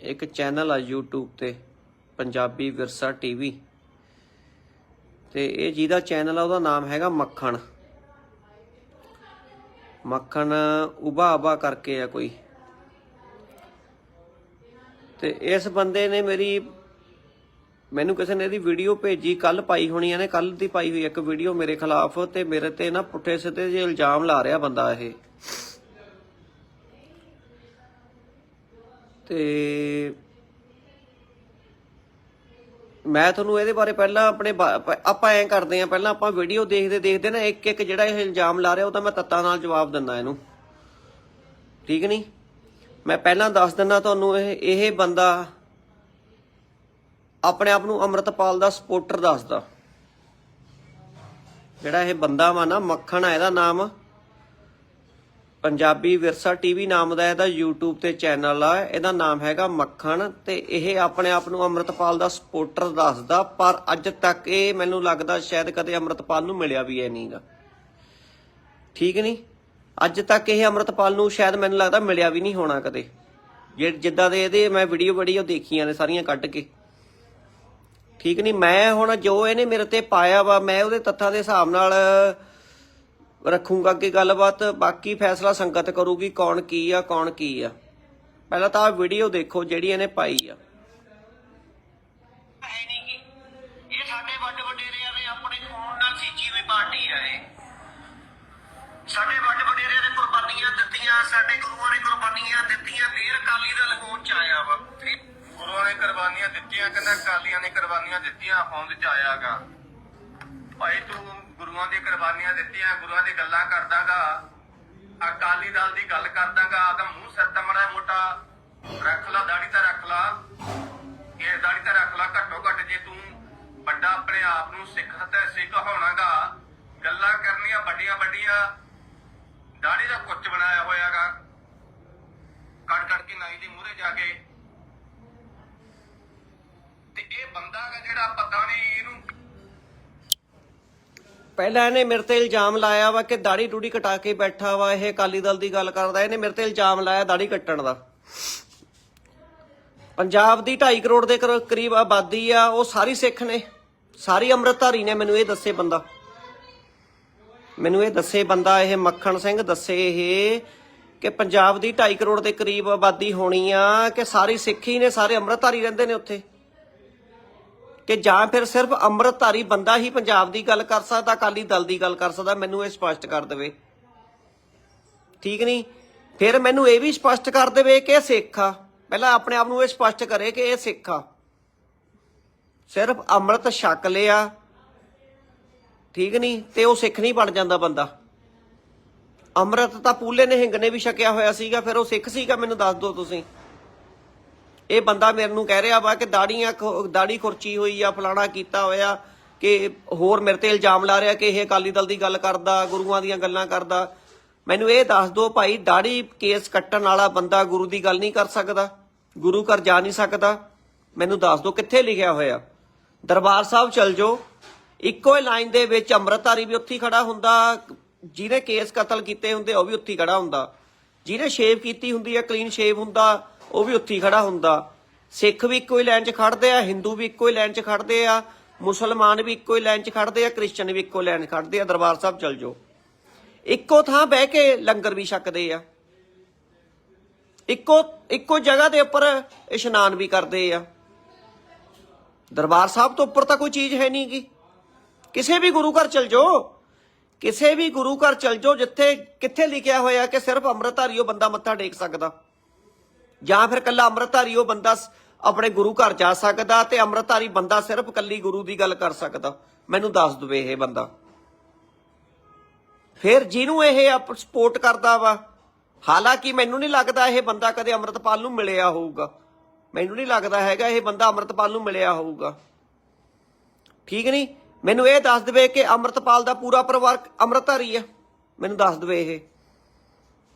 ਇੱਕ ਚੈਨਲ ਆ YouTube ਤੇ, ਪੰਜਾਬੀ ਵਿਰਸਾ ਟੀਵੀ ਤੇ ਇਹ ਜਿਹਦਾ ਚੈਨਲ ਆ, ਉਹਦਾ ਨਾਮ ਹੈਗਾ ਮੱਖਣ। ਮੱਖਣ ਉਬਾ ਉਬਾ ਕਰਕੇ ਆ ਕੋਈ। ਤੇ ਇਸ ਬੰਦੇ ਨੇ ਮੇਰੀ, ਮੈਨੂੰ ਕਿਸੇ ਨੇ ਇਹਦੀ ਵੀਡੀਓ ਭੇਜੀ ਕੱਲ ਪਾਈ ਹੋਣੀ ਇਹਨੇ ਕੱਲ ਦੀ ਪਾਈ ਹੋਈ ਇੱਕ ਵੀਡੀਓ ਮੇਰੇ ਖਿਲਾਫ, ਤੇ ਮੇਰੇ ਤੇ ਨਾ ਪੁੱਠੇ ਸਿੱਧੇ ਜੇ ਇਲਜ਼ਾਮ ਲਾ ਰਿਹਾ ਬੰਦਾ ਇਹ। ਤੇ ਮੈਂ ਤੁਹਾਨੂੰ ਇਹਦੇ ਬਾਰੇ ਪਹਿਲਾਂ ਆਪਣੇ ਬਾ- ਆਪਾਂ ਐਂ ਕਰਦੇ ਆਂ, ਪਹਿਲਾਂ ਆਪਾਂ ਵੀਡੀਓ ਦੇਖਦੇ ਦੇਖਦੇ ਨਾ ਇੱਕ ਇੱਕ ਜਿਹੜਾ ਇਹ ਇਲਜ਼ਾਮ ਲਾ ਰਿਹਾ ਉਹ ਤਾਂ ਮੈਂ ਤੱਤਾਂ ਨਾਲ ਜਵਾਬ ਦਿੰਦਾ ਇਹਨੂੰ। ਠੀਕ ਨਹੀਂ? ਮੈਂ ਪਹਿਲਾਂ ਦੱਸ ਦਿੰਦਾ ਤੁਹਾਨੂੰ ਇਹ ਇਹ ਬੰਦਾ ਆਪਣੇ ਆਪ ਨੂੰ ਅਮਰਤਪਾਲ ਦਾ ਸਪੋਰਟਰ ਦੱਸਦਾ। ਜਿਹੜਾ ਇਹ ਬੰਦਾ ਵਾ ਨਾ, ਮੱਖਣ ਆ, ਇਹਦਾ ਨਾਮ ਪੰਜਾਬੀ ਵਿਰਸਾ ਟੀਵੀ ਨਾਮ ਦਾ ਇਹਦਾ YouTube ਤੇ ਚੈਨਲ ਆ, ਇਹਦਾ ਨਾਮ ਹੈਗਾ ਮੱਖਣ, ਤੇ ਇਹ ਆਪਣੇ ਆਪ ਨੂੰ ਅਮਰਤਪਾਲ ਦਾ ਸਪੋਰਟਰ ਦੱਸਦਾ, ਪਰ ਅੱਜ ਤੱਕ ਇਹ ਮੈਨੂੰ ਲੱਗਦਾ ਸ਼ਾਇਦ ਕਦੇ ਅਮਰਤਪਾਲ ਨੂੰ ਮਿਲਿਆ ਵੀ ਐ ਨਹੀਂਗਾ। ਠੀਕ ਨਹੀਂ? ਅੱਜ ਤੱਕ ਇਹ ਅਮਰਤਪਾਲ ਨੂੰ ਸ਼ਾਇਦ ਮੈਨੂੰ ਲੱਗਦਾ ਮਿਲਿਆ ਵੀ ਨਹੀਂ ਹੋਣਾ ਕਦੇ। ਜੇ ਜਿੱਦਾਂ ਦੇ ਇਹਦੇ ਮੈਂ ਵੀਡੀਓ ਵੀਡੀਓ ਦੇਖੀਆਂ ਨੇ ਸਾਰੀਆਂ ਕੱਢ ਕੇ। ਠੀਕ ਨਹੀਂ? ਮੈਂ ਹੁਣ ਜੋ ਇਹਨੇ ਮੇਰੇ ਤੇ ਪਾਇਆ ਵਾ, ਮੈਂ ਉਹਦੇ ਤੱਥਾਂ ਦੇ ਹਿਸਾਬ ਨਾਲ ਰੱਖੂੰਗਾ ਅੱਗੇ ਗੱਲਬਾਤ ਬਾਕੀ ਫੈਸਲਾ ਸੰਗਤ ਕਰੂਗੀ ਕੌਣ ਕੀ ਆ ਕੌਣ ਕੀ ਆ। ਪਹਿਲਾਂ ਤਾਂ ਆ ਵੀਡੀਓ ਦੇਖੋ ਜਿਹੜੀ ਇਹਨੇ ਪਾਈ ਆ। ਹੈ ਨਹੀਂ ਗੀ ਇਹ ਸਾਡੇ ਵੱਡ ਵਡੇਰਿਆਂ ਨੇ ਕੁਰਬਾਨੀਆਂ ਦਿੱਤੀਆਂ ਸਾਡੇ ਗੁਰੂਆਂ ਨੇ ਕੁਰਬਾਨੀਆਂ ਦਿੱਤੀਆਂ ਫੇਰ ਅਕਾਲੀ ਦਲ ਹੋਂਦ ਚ ਆਇਆ ਵਾ। ਗੁਰੂਆਂ ਨੇ ਕੁਰਬਾਨੀਆਂ ਦਿੱਤੀਆਂ ਕਹਿੰਦਾ ਕਾਲੀਆਂ ਨੇ ਕੁਰਬਾਨੀਆਂ ਦਿੱਤੀਆਂ ਹੋਂਦ ਚ ਆਇਆਗਾ। ਭਾਈ ਤੂੰ ਗੁਰੂਆਂ ਦੀ ਕੁਰਬਾਨੀਆਂ ਦਿੱਤੀਆਂ, ਗੁਰੂਆਂ ਦੀ ਗੱਲਾਂ ਕਰਦਾਗਾ। ਅਕਾਲੀ ਦਲ ਦੀ ਗੱਲ ਕਰਦਾਗਾ ਆਦਾ ਮੂੰਹ ਸਿਰ ਤੇ ਮੋਟਾ ਰੱਖ ਲਾ ਦਾੜੀ ਤਾਂ ਰੱਖ ਲਾ। ਇਹ ਦਾੜੀ ਤਾਂ ਰੱਖ ਲਾ, ਘੱਟੋ ਘੱਟ ਜੇ ਤੂੰ ਵੱਡਾ ਆਪਣੇ ਆਪ ਨੂੰ ਸਿੱਖ ਤੇ ਸਿੱਖ ਹੋਣਾਗਾ। ਗੱਲਾਂ ਕਰਨੀਆਂ ਵੱਡੀਆਂ ਵੱਡੀਆਂ। ਦਾੜੀ ਦਾ ਕੁੱਚ ਬਣਾਇਆ ਹੋਇਆਗਾ। ਕੱਟ ਕੱਟ ਕੇ ਨਾਈ ਦੇ ਮੂਹਰੇ ਜਾ ਕੇ। ਤੇ ਇਹ ਬੰਦਾ ਗਾ ਜਿਹੜਾ ਪਤਾ ਨਹੀਂ ਇਹਨੂੰ ਪਹਿਲਾਂ ਇਹਨੇ ਮੇਰੇ ਤੇ ਇਲਜ਼ਾਮ ਲਾਇਆ ਵਾ ਕਿ ਦਾੜੀ ਡੂੜੀ ਕਟਾ ਕੇ ਬੈਠਾ ਵਾ, ਇਹ ਅਕਾਲੀ ਦਲ ਦੀ ਗੱਲ ਕਰਦਾ, ਇਹਨੇ ਮੇਰੇ ਤੇ ਇਲਜ਼ਾਮ ਲਾਇਆ ਦਾੜੀ ਕੱਟਣ ਦਾ। ਪੰਜਾਬ ਦੀ 2.5 ਕਰੋੜ ਦੇ ਕਰ- ਕਰੀਬ ਆਬਾਦੀ ਆ, ਉਹ ਸਾਰੀ ਸਿੱਖ ਨੇ, ਸਾਰੀ ਅੰਮ੍ਰਿਤਧਾਰੀ ਨੇ ਮੈਨੂੰ ਇਹ ਦੱਸੇ ਬੰਦਾ। ਮੈਨੂੰ ਇਹ ਦੱਸੇ ਬੰਦਾ, ਇਹ ਮੱਖਣ ਸਿੰਘ ਦੱਸੇ ਇਹ ਕਿ ਪੰਜਾਬ ਦੀ 2.5 ਕਰੋੜ ਦੇ ਕਰੀਬ ਆਬਾਦੀ ਹੋਣੀ ਆ, ਕਿ ਸਾਰੀ ਸਿੱਖੀ ਨੇ, ਸਾਰੇ ਅੰਮ੍ਰਿਤਧਾਰੀ ਰਹਿੰਦੇ ਨੇ ਉੱਥੇ। ਕਿ ਜਾਂ ਫਿਰ ਸਿਰਫ ਅੰਮ੍ਰਿਤਧਾਰੀ ਬੰਦਾ ਹੀ ਪੰਜਾਬ ਦੀ ਗੱਲ ਕਰ ਸਕਦਾ, ਅਕਾਲੀ ਦਲ ਦੀ ਗੱਲ ਕਰ ਸਕਦਾ, ਮੈਨੂੰ ਇਹ ਸਪਸ਼ਟ ਕਰ ਦੇਵੇ। ਠੀਕ ਨਹੀਂ? ਫਿਰ ਮੈਨੂੰ ਇਹ ਵੀ ਸਪਸ਼ਟ ਕਰ ਦੇਵੇ ਕਿ ਇਹ ਸਿੱਖ ਆ। ਪਹਿਲਾਂ ਆਪਣੇ ਆਪ ਨੂੰ ਇਹ ਸਪਸ਼ਟ ਕਰੇ ਕਿ ਇਹ ਸਿੱਖ ਆ। ਸਿਰਫ ਅੰਮ੍ਰਿਤ ਛਕ ਲਿਆ। ਠੀਕ ਨਹੀਂ? ਤੇ ਉਹ ਸਿੱਖ ਨਹੀਂ ਬਣ ਜਾਂਦਾ ਬੰਦਾ। ਅੰਮ੍ਰਿਤ ਤਾਂ ਪੂਲੇ ਨਿਹੰਗ ਨੇ ਵੀ ਛਕਿਆ ਹੋਇਆ ਸੀਗਾ, ਫਿਰ ਉਹ ਸਿੱਖ ਸੀਗਾ, ਮੈਨੂੰ ਦੱਸ ਦਿਓ ਤੁਸੀਂ। ਇਹ ਬੰਦਾ ਮੇਰੇ ਨੂੰ ਕਹਿ ਰਿਹਾ ਵਾ ਕਿ ਦਾੜੀਆਂ ਖ- ਦਾੜੀ ਖੁਰਚੀ ਹੋਈ ਆ, ਫਲਾਣਾ ਕੀਤਾ ਹੋਇਆ ਕਿ ਹੋਰ ਮੇਰੇ ਤੇ ਇਲਜ਼ਾਮ ਲਾ ਰਿਹਾ ਕਿ ਇਹ ਅਕਾਲੀ ਦਲ ਦੀ ਗੱਲ ਕਰਦਾ, ਗੁਰੂਆਂ ਦੀਆਂ ਗੱਲਾਂ ਕਰਦਾ। ਮੈਨੂੰ ਇਹ ਦੱਸ ਦਿਓ ਭਾਈ, ਦਾੜੀ ਕੇਸ ਕੱਟਣ ਵਾਲਾ ਬੰਦਾ ਗੁਰੂ ਦੀ ਗੱਲ ਨਹੀਂ ਕਰ ਸਕਦਾ, ਗੁਰੂ ਘਰ ਜਾ ਨਹੀਂ ਸਕਦਾ। ਮੈਨੂੰ ਦੱਸ ਦਿਓ ਕਿੱਥੇ ਲਿਖਿਆ ਹੋਇਆ। ਦਰਬਾਰ ਸਾਹਿਬ ਚਲ ਜਾਓ। ਇੱਕੋ ਹੀ ਲਾਈਨ ਦੇ ਵਿੱਚ ਅੰਮ੍ਰਿਤਧਾਰੀ ਵੀ ਉੱਥੇ ਖੜਾ ਹੁੰਦਾ, ਜਿਹਨੇ ਕੇਸ ਕਤਲ ਕੀਤੇ ਹੁੰਦੇ ਉਹ ਵੀ ਉੱਥੇ ਖੜਾ ਹੁੰਦਾ। ਜਿਹਨੇ ਸ਼ੇਵ ਕੀਤੀ ਹੁੰਦੀ ਹੈ, ਕਲੀਨ ਸ਼ੇਵ ਹੁੰਦਾ ਉਹ ਵੀ ਉੱਥੇ ਹੀ ਖੜਾ ਹੁੰਦਾ। ਸਿੱਖ ਵੀ ਇੱਕੋ ਹੀ ਲਾਈਨ 'ਚ ਖੜਦੇ ਆ, ਹਿੰਦੂ ਵੀ ਇੱਕੋ ਹੀ ਲਾਈਨ 'ਚ ਖੜਦੇ ਆ, ਮੁਸਲਮਾਨ ਵੀ ਇੱਕੋ ਹੀ ਲਾਈਨ 'ਚ ਖੜਦੇ ਆ, ਕ੍ਰਿਸਚਨ ਵੀ ਇੱਕੋ ਲਾਈਨ 'ਚ ਖੜਦੇ ਆ, ਦਰਬਾਰ ਸਾਹਿਬ ਚਲ ਜਾਓ। ਇੱਕੋ ਥਾਂ ਬਹਿ ਕੇ ਲੰਗਰ ਵੀ ਛਕਦੇ ਆ। ਇੱਕੋ ਇੱਕੋ ਜਗ੍ਹਾ ਦੇ ਉੱਪਰ ਇਸ਼ਨਾਨ ਵੀ ਕਰਦੇ ਆ। ਦਰਬਾਰ ਸਾਹਿਬ ਤੋਂ ਉੱਪਰ ਤਾਂ ਕੋਈ ਚੀਜ਼ ਹੈ ਨਹੀਂ ਗੀ। ਕਿਸੇ ਵੀ ਗੁਰੂ ਘਰ ਚਲ ਜਾਓ। ਕਿਸੇ ਵੀ ਗੁਰੂ ਘਰ ਚਲ ਜਾਓ ਜਿੱਥੇ, ਕਿੱਥੇ ਲਿਖਿਆ ਹੋਇਆ ਕਿ ਸਿਰਫ ਅੰਮ੍ਰਿਤਧਾਰੀ ਉਹ ਬੰਦਾ ਮੱਥਾ ਟੇਕ ਸਕਦਾ। ਜਾਂ ਫਿਰ ਕੱਲਾ ਅੰਮ੍ਰਿਤਧਾਰੀ ਉਹ ਬੰਦਾ ਆਪਣੇ ਗੁਰੂ ਘਰ ਜਾ ਸਕਦਾ ਤੇ ਅੰਮ੍ਰਿਤਧਾਰੀ ਬੰਦਾ ਸਿਰਫ ਕੱਲੀ ਗੁਰੂ ਦੀ ਗੱਲ ਕਰ ਸਕਦਾ। ਮੈਨੂੰ ਦੱਸ ਦਵੇ ਇਹ ਬੰਦਾ। ਫਿਰ ਜਿਹਨੂੰ ਇਹ ਸਪੋਰਟ ਕਰਦਾ ਵਾ, ਹਾਲਾਂਕਿ ਮੈਨੂੰ ਨਹੀਂ ਲੱਗਦਾ ਇਹ ਬੰਦਾ ਕਦੇ ਅੰਮ੍ਰਿਤਪਾਲ ਨੂੰ ਮਿਲਿਆ ਹੋਊਗਾ। ਮੈਨੂੰ ਨਹੀਂ ਲੱਗਦਾ ਹੈਗਾ ਇਹ ਬੰਦਾ ਅੰਮ੍ਰਿਤਪਾਲ ਨੂੰ ਮਿਲਿਆ ਹੋਊਗਾ। ਠੀਕ ਨਹੀਂ? ਮੈਨੂੰ ਇਹ ਦੱਸ ਦੇਵੇ ਕਿ ਅੰਮ੍ਰਿਤਪਾਲ ਦਾ ਪੂਰਾ ਪਰਿਵਾਰ ਅੰਮ੍ਰਿਤਧਾਰੀ ਆ ਮੈਨੂੰ ਦੱਸ ਦੇਵੇ ਇਹ।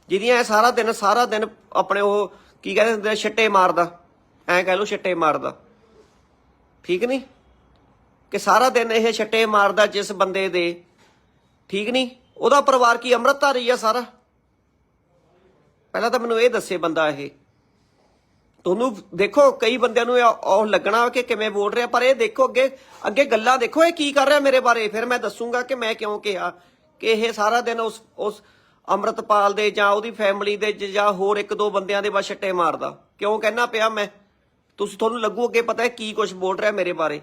ਜਿਹਦੀਆਂ ਇਹ ਸਾਰਾ ਦਿਨ ਸਾਰਾ ਦਿਨ ਆਪਣੇ ਉਹ ਕੀ ਕਹਿੰਦੇ ਹੁੰਦੇ ਛੱਟੇ ਮਾਰਦਾ। ਐਂ ਕਹਿ ਲਓ ਛੱਟੇ ਮਾਰਦਾ। ਠੀਕ ਨਹੀਂ? ਕਿ ਸਾਰਾ ਦਿਨ ਇਹ ਛੱਟੇ ਮਾਰਦਾ ਜਿਸ ਬੰਦੇ ਦੇ। ਠੀਕ ਨਹੀਂ? ਉਹਦਾ ਪਰਿਵਾਰ ਕੀ ਅੰਮ੍ਰਿਤਧਾਰੀ ਆ ਸਾਰਾ? ਪਹਿਲਾਂ ਤਾਂ ਮੈਨੂੰ ਇਹ ਦੱਸੇ ਬੰਦਾ ਇਹ। ਤੁਹਾਨੂੰ ਦੇਖੋ, ਕਈ ਬੰਦਿਆਂ ਨੂੰ ਇਹ ਉਹ ਲੱਗਣਾ ਕਿ ਕਿਵੇਂ ਬੋਲ ਰਿਹਾ, ਪਰ ਇਹ ਦੇਖੋ ਅੱਗੇ ਅੱਗੇ ਗੱਲਾਂ ਦੇਖੋ, ਇਹ ਕੀ ਕਰ ਰਿਹਾ ਮੇਰੇ ਬਾਰੇ? ਫਿਰ ਮੈਂ ਦੱਸੂਗਾ ਕਿ ਮੈਂ ਕਿਉਂ ਕਿਹਾ ਕਿ ਇਹ ਸਾਰਾ ਦਿਨ ਉਸ ਉਸ ਅੰਮ੍ਰਿਤਪਾਲ ਦੇ ਜਾਂ ਉਹਦੀ ਫੈਮਿਲੀ ਦੇ ਜਾਂ ਹੋਰ ਇੱਕ ਦੋ ਬੰਦਿਆਂ ਦੇ ਬਸ ਛੱਟੇ ਮਾਰਦਾ। ਕਿਉਂ ਕਹਿਣਾ ਪਿਆ ਮੈਂ? ਤੁਸੀਂ ਤੁਹਾਨੂੰ ਲੱਗੂ ਅੱਗੇ ਪਤਾ ਹੈ ਕੀ ਕੁਝ ਬੋਲ ਰਿਹਾ ਮੇਰੇ ਬਾਰੇ।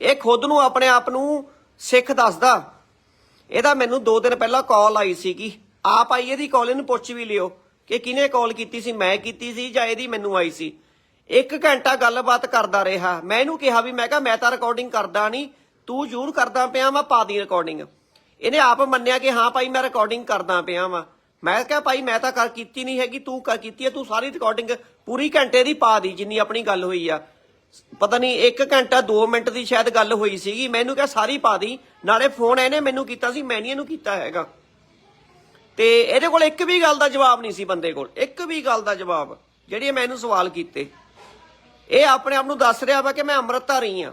ਇਹ ਖੁਦ ਨੂੰ ਆਪਣੇ ਆਪ ਨੂੰ ਸਿੱਖ ਦੱਸਦਾ। ਇਹਦਾ ਮੈਨੂੰ 2 ਦਿਨ ਪਹਿਲਾਂ ਕਾਲ ਆਈ ਸੀਗੀ। ਆਪ ਆਈ ਇਹਦੀ ਕਾਲ ਇਹਨੂੰ ਪੁੱਛ ਵੀ ਲਿਓ ਕਿ ਕਿਹਨੇ ਕਾਲ ਕੀਤੀ ਸੀ, ਮੈਂ ਕੀਤੀ ਸੀ ਜਾਂ ਇਹਦੀ ਮੈਨੂੰ ਆਈ ਸੀ। ਇੱਕ ਘੰਟਾ ਗੱਲਬਾਤ ਕਰਦਾ ਰਿਹਾ। ਮੈਂ ਇਹਨੂੰ ਕਿਹਾ ਵੀ, ਮੈਂ ਕਿਹਾ, ਮੈਂ ਤਾਂ ਰਿਕਾਰਡਿੰਗ ਕਰਦਾ ਨਹੀਂ। ਤੂੰ ਜ਼ਰੂਰ ਕਰਦਾ ਪਿਆ ਮੈਂ ਪਾ ਦੀ ਰਿਕਾਰਡਿੰਗ ਇਹਨੇ ਆਪ ਮੰਨਿਆ ਕਿ ਹਾਂ ਭਾਈ ਮੈਂ ਰਿਕਾਰਡਿੰਗ ਕਰਦਾ ਪਿਆ ਵਾਂ। ਮੈਂ ਕਿਹਾ, ਭਾਈ ਮੈਂ ਤਾਂ ਕਰ ਕੀਤੀ ਨਹੀਂ ਹੈਗੀ, ਤੂੰ ਕਰ ਕੀਤੀ ਹੈ, ਤੂੰ ਸਾਰੀ ਰਿਕਾਰਡਿੰਗ ਪੂਰੀ ਘੰਟੇ ਦੀ ਪਾ ਦੀ, ਜਿੰਨੀ ਆਪਣੀ ਗੱਲ ਹੋਈ ਆ। ਪਤਾ ਨਹੀਂ 1 ਘੰਟਾ 2 ਮਿੰਟ ਦੀ ਸ਼ਾਇਦ ਗੱਲ ਹੋਈ ਸੀਗੀ। ਮੈਨੂੰ ਕਿਹਾ, ਸਾਰੀ ਪਾ ਦੀ। ਨਾਲੇ ਫੋਨ ਇਹਨੇ ਮੈਨੂੰ ਕੀਤਾ ਸੀ, ਮੈਂ ਨਹੀਂ ਇਹਨੂੰ ਕੀਤਾ ਹੈਗਾ। ਤੇ ਇਹਦੇ ਕੋਲ ਇੱਕ ਵੀ ਗੱਲ ਦਾ ਜਵਾਬ ਨਹੀਂ ਸੀ ਬੰਦੇ ਕੋਲ। ਇੱਕ ਵੀ ਗੱਲ ਦਾ ਜਵਾਬ, ਜਿਹੜੀ ਮੈਂ ਇਹਨੂੰ ਸਵਾਲ ਕੀਤੇ। ਇਹ ਆਪਣੇ ਆਪ ਨੂੰ ਦੱਸ ਰਿਹਾ ਵਾ ਕਿ ਮੈਂ ਅੰਮ੍ਰਿਤਧਾਰੀ ਆ।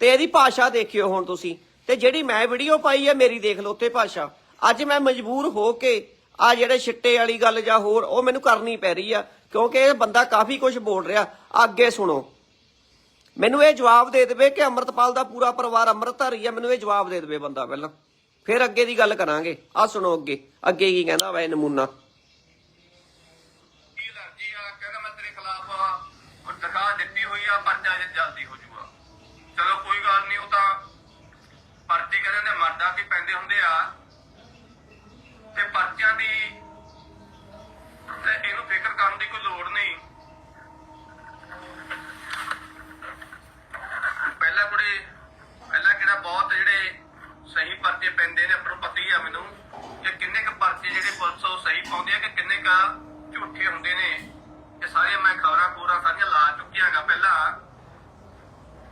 ਤੇ ਇਹਦੀ ਭਾਸ਼ਾ ਦੇਖਿਓ ਹੁਣ ਤੁਸੀਂ। ਤੇ ਜਿਹੜੀ ਮੈਂ ਵੀਡੀਓ ਪਾਈ ਹੈ, ਮੇਰੀ ਦੇਖ ਲਓ ਉੱਤੇ ਭਾਸ਼ਾ। ਅੱਜ ਮੈਂ ਮਜਬੂਰ ਹੋ ਕੇ ਆ ਜਿਹੜੇ ਛਿੱਟੇ ਵਾਲੀ ਗੱਲ ਜਾਂ ਹੋਰ, ਉਹ ਮੈਨੂੰ ਕਰਨੀ ਪੈ ਰਹੀ ਆ, ਕਿਉਂਕਿ ਇਹ ਬੰਦਾ ਕਾਫੀ ਕੁਝ ਬੋਲ ਰਿਹਾ। ਅੱਗੇ ਸੁਣੋ। ਮੈਨੂੰ ਇਹ ਜਵਾਬ ਦੇ ਦੇਵੇ ਕਿ ਅੰਮ੍ਰਿਤਪਾਲ ਦਾ ਪੂਰਾ ਪਰਿਵਾਰ ਅੰਮ੍ਰਿਤਧਾਰੀ ਆ, ਮੈਨੂੰ ਇਹ ਜਵਾਬ ਦੇ ਦੇਵੇ ਬੰਦਾ ਪਹਿਲਾਂ। ਫਿਰ ਅੱਗੇ ਦੀ ਗੱਲ ਕਰਾਂਗੇ। ਆ ਸੁਣੋ ਅੱਗੇ। ਅੱਗੇ ਕੀ ਕਹਿੰਦਾ ਵਾ ਇਹ ਨਮੂਨਾ? ਦਿੱਤੀ ਹੋਈ ਆ, ਪਰਚਾ ਜਲਦੀ ਹੋ ਜਾਊਗਾ ਚਲੋ ਕੋਈ ਗੱਲ ਨਹੀਂ, ਉਹ ਤਾਂ ਪਰਚੇ ਕਹਿੰਦੇ ਨੇ ਮਰਦਾ ਕੀ ਪੈਂਦੇ ਹੁੰਦੇ ਆ। ਤੇ ਪਰਚਿਆਂ ਦੀ ਤੇ ਇਹਨੂੰ ਫਿਕਰ ਕਰਨ ਦੀ ਕੋਈ ਲੋੜ ਨਹੀਂ। ਪਹਿਲਾਂ ਕੁੜੇ, ਪਹਿਲਾਂ ਕਿਹੜਾ ਬਹੁਤ ਜਿਹੜੇ ਸਹੀ ਪਰਚੇ ਪੈਂਦੇ ਨੇ, ਆਪਣਾ ਨੂੰ ਪਤਾ ਹੀ ਆ ਮੈਨੂੰ, ਕਿ ਕਿੰਨੇ ਕ ਪਰਚੇ ਜਿਹੜੇ ਪੁਲਿਸ ਉਹ ਸਹੀ ਪਾਉਂਦੀ ਆ, ਕਿ ਕਿੰਨੇ ਕ ਝੂਠੇ ਹੁੰਦੇ ਨੇ। ਇਹ ਸਾਰੀਆਂ ਮੈਂ ਖਬਰਾਂ ਪੂਰਾ ਸਾਰੀਆਂ ਲਾ ਚੁੱਕਿਆ ਹੈਗਾ ਪਹਿਲਾਂ।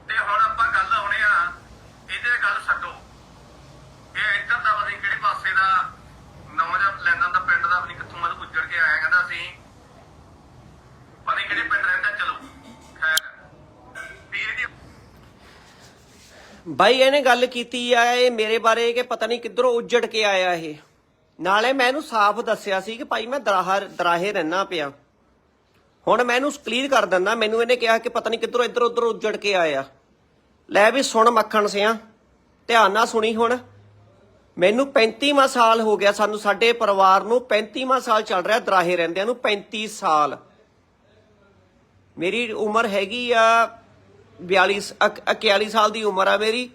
ਤੇ ਹੁਣ ਆਪਾਂ ਗੱਲ ਹੋਣੇ ਆ ਇਹਦੇ ਗੱਲ ਛੱਡੋ। ਇਹ ਇੱਧਰ ਦਾ ਪਤਾ ਕਿਹੜੇ ਪਾਸੇ ਦਾ ਨੌਜਵਾਨ ਲੈਂਦਾ ਦਾ ਪਿੰਡ ਦਾ ਵੀ ਕਿੱਥੋਂ ਮਤ ਉੱਜੜ ਕੇ ਆਇਆ ਕਹਿੰਦਾ ਸੀ ਪਤਾ ਕਿਹੜੇ ਪਿੰਡ ਰਹਿੰਦਾ, ਚਲੋ, ਖੈਰ। ਵੀ ਇਹਦੀ ਬਾਈ, ਇਹਨੇ ਗੱਲ ਕੀਤੀ ਆ, ਇਹ ਮੇਰੇ ਬਾਰੇ ਕਿ ਪਤਾ ਨਹੀਂ ਕਿੱਧਰੋਂ ਉੱਜੜ ਕੇ ਆਇਆ ਇਹ। ਨਾਲੇ ਮੈਂ ਇਹਨੂੰ ਸਾਫ਼ ਦੱਸਿਆ ਸੀ ਕਿ ਭਾਈ, ਮੈਂ ਦਰਾਹਾ ਦਰਾਹੇ ਰਹਿਣਾ ਪਿਆ। ਹੁਣ ਮੈਂ ਇਹਨੂੰ ਕਲੀਅਰ ਕਰ ਦਿੰਦਾ, ਮੈਨੂੰ ਇਹਨੇ ਕਿਹਾ ਕਿ ਪਤਾ ਨਹੀਂ ਕਿੱਧਰੋਂ ਇੱਧਰ ਉੱਧਰ ਉੱਜੜ ਕੇ ਆਇਆ। ਲੈ ਵੀ ਸੁਣ ਮੱਖਣ ਸਿਆ, ਧਿਆਨ ਨਾਲ ਸੁਣੀ ਹੁਣ। ਮੈਨੂੰ 35ਵਾਂ ਸਾਲ ਹੋ ਗਿਆ ਸਾਨੂੰ ਸਾਡੇ ਪਰਿਵਾਰ ਨੂੰ 35ਵਾਂ ਸਾਲ ਚੱਲ ਰਿਹਾ ਦਰਾਹੇ ਰਹਿੰਦਿਆਂ ਨੂੰ 35 ਸਾਲ। ਮੇਰੀ ਉਮਰ ਹੈਗੀ ਆ 42 ਸ- 41 ਸਾਲ ਦੀ ਉਮਰ ਆ ਮੇਰੀ,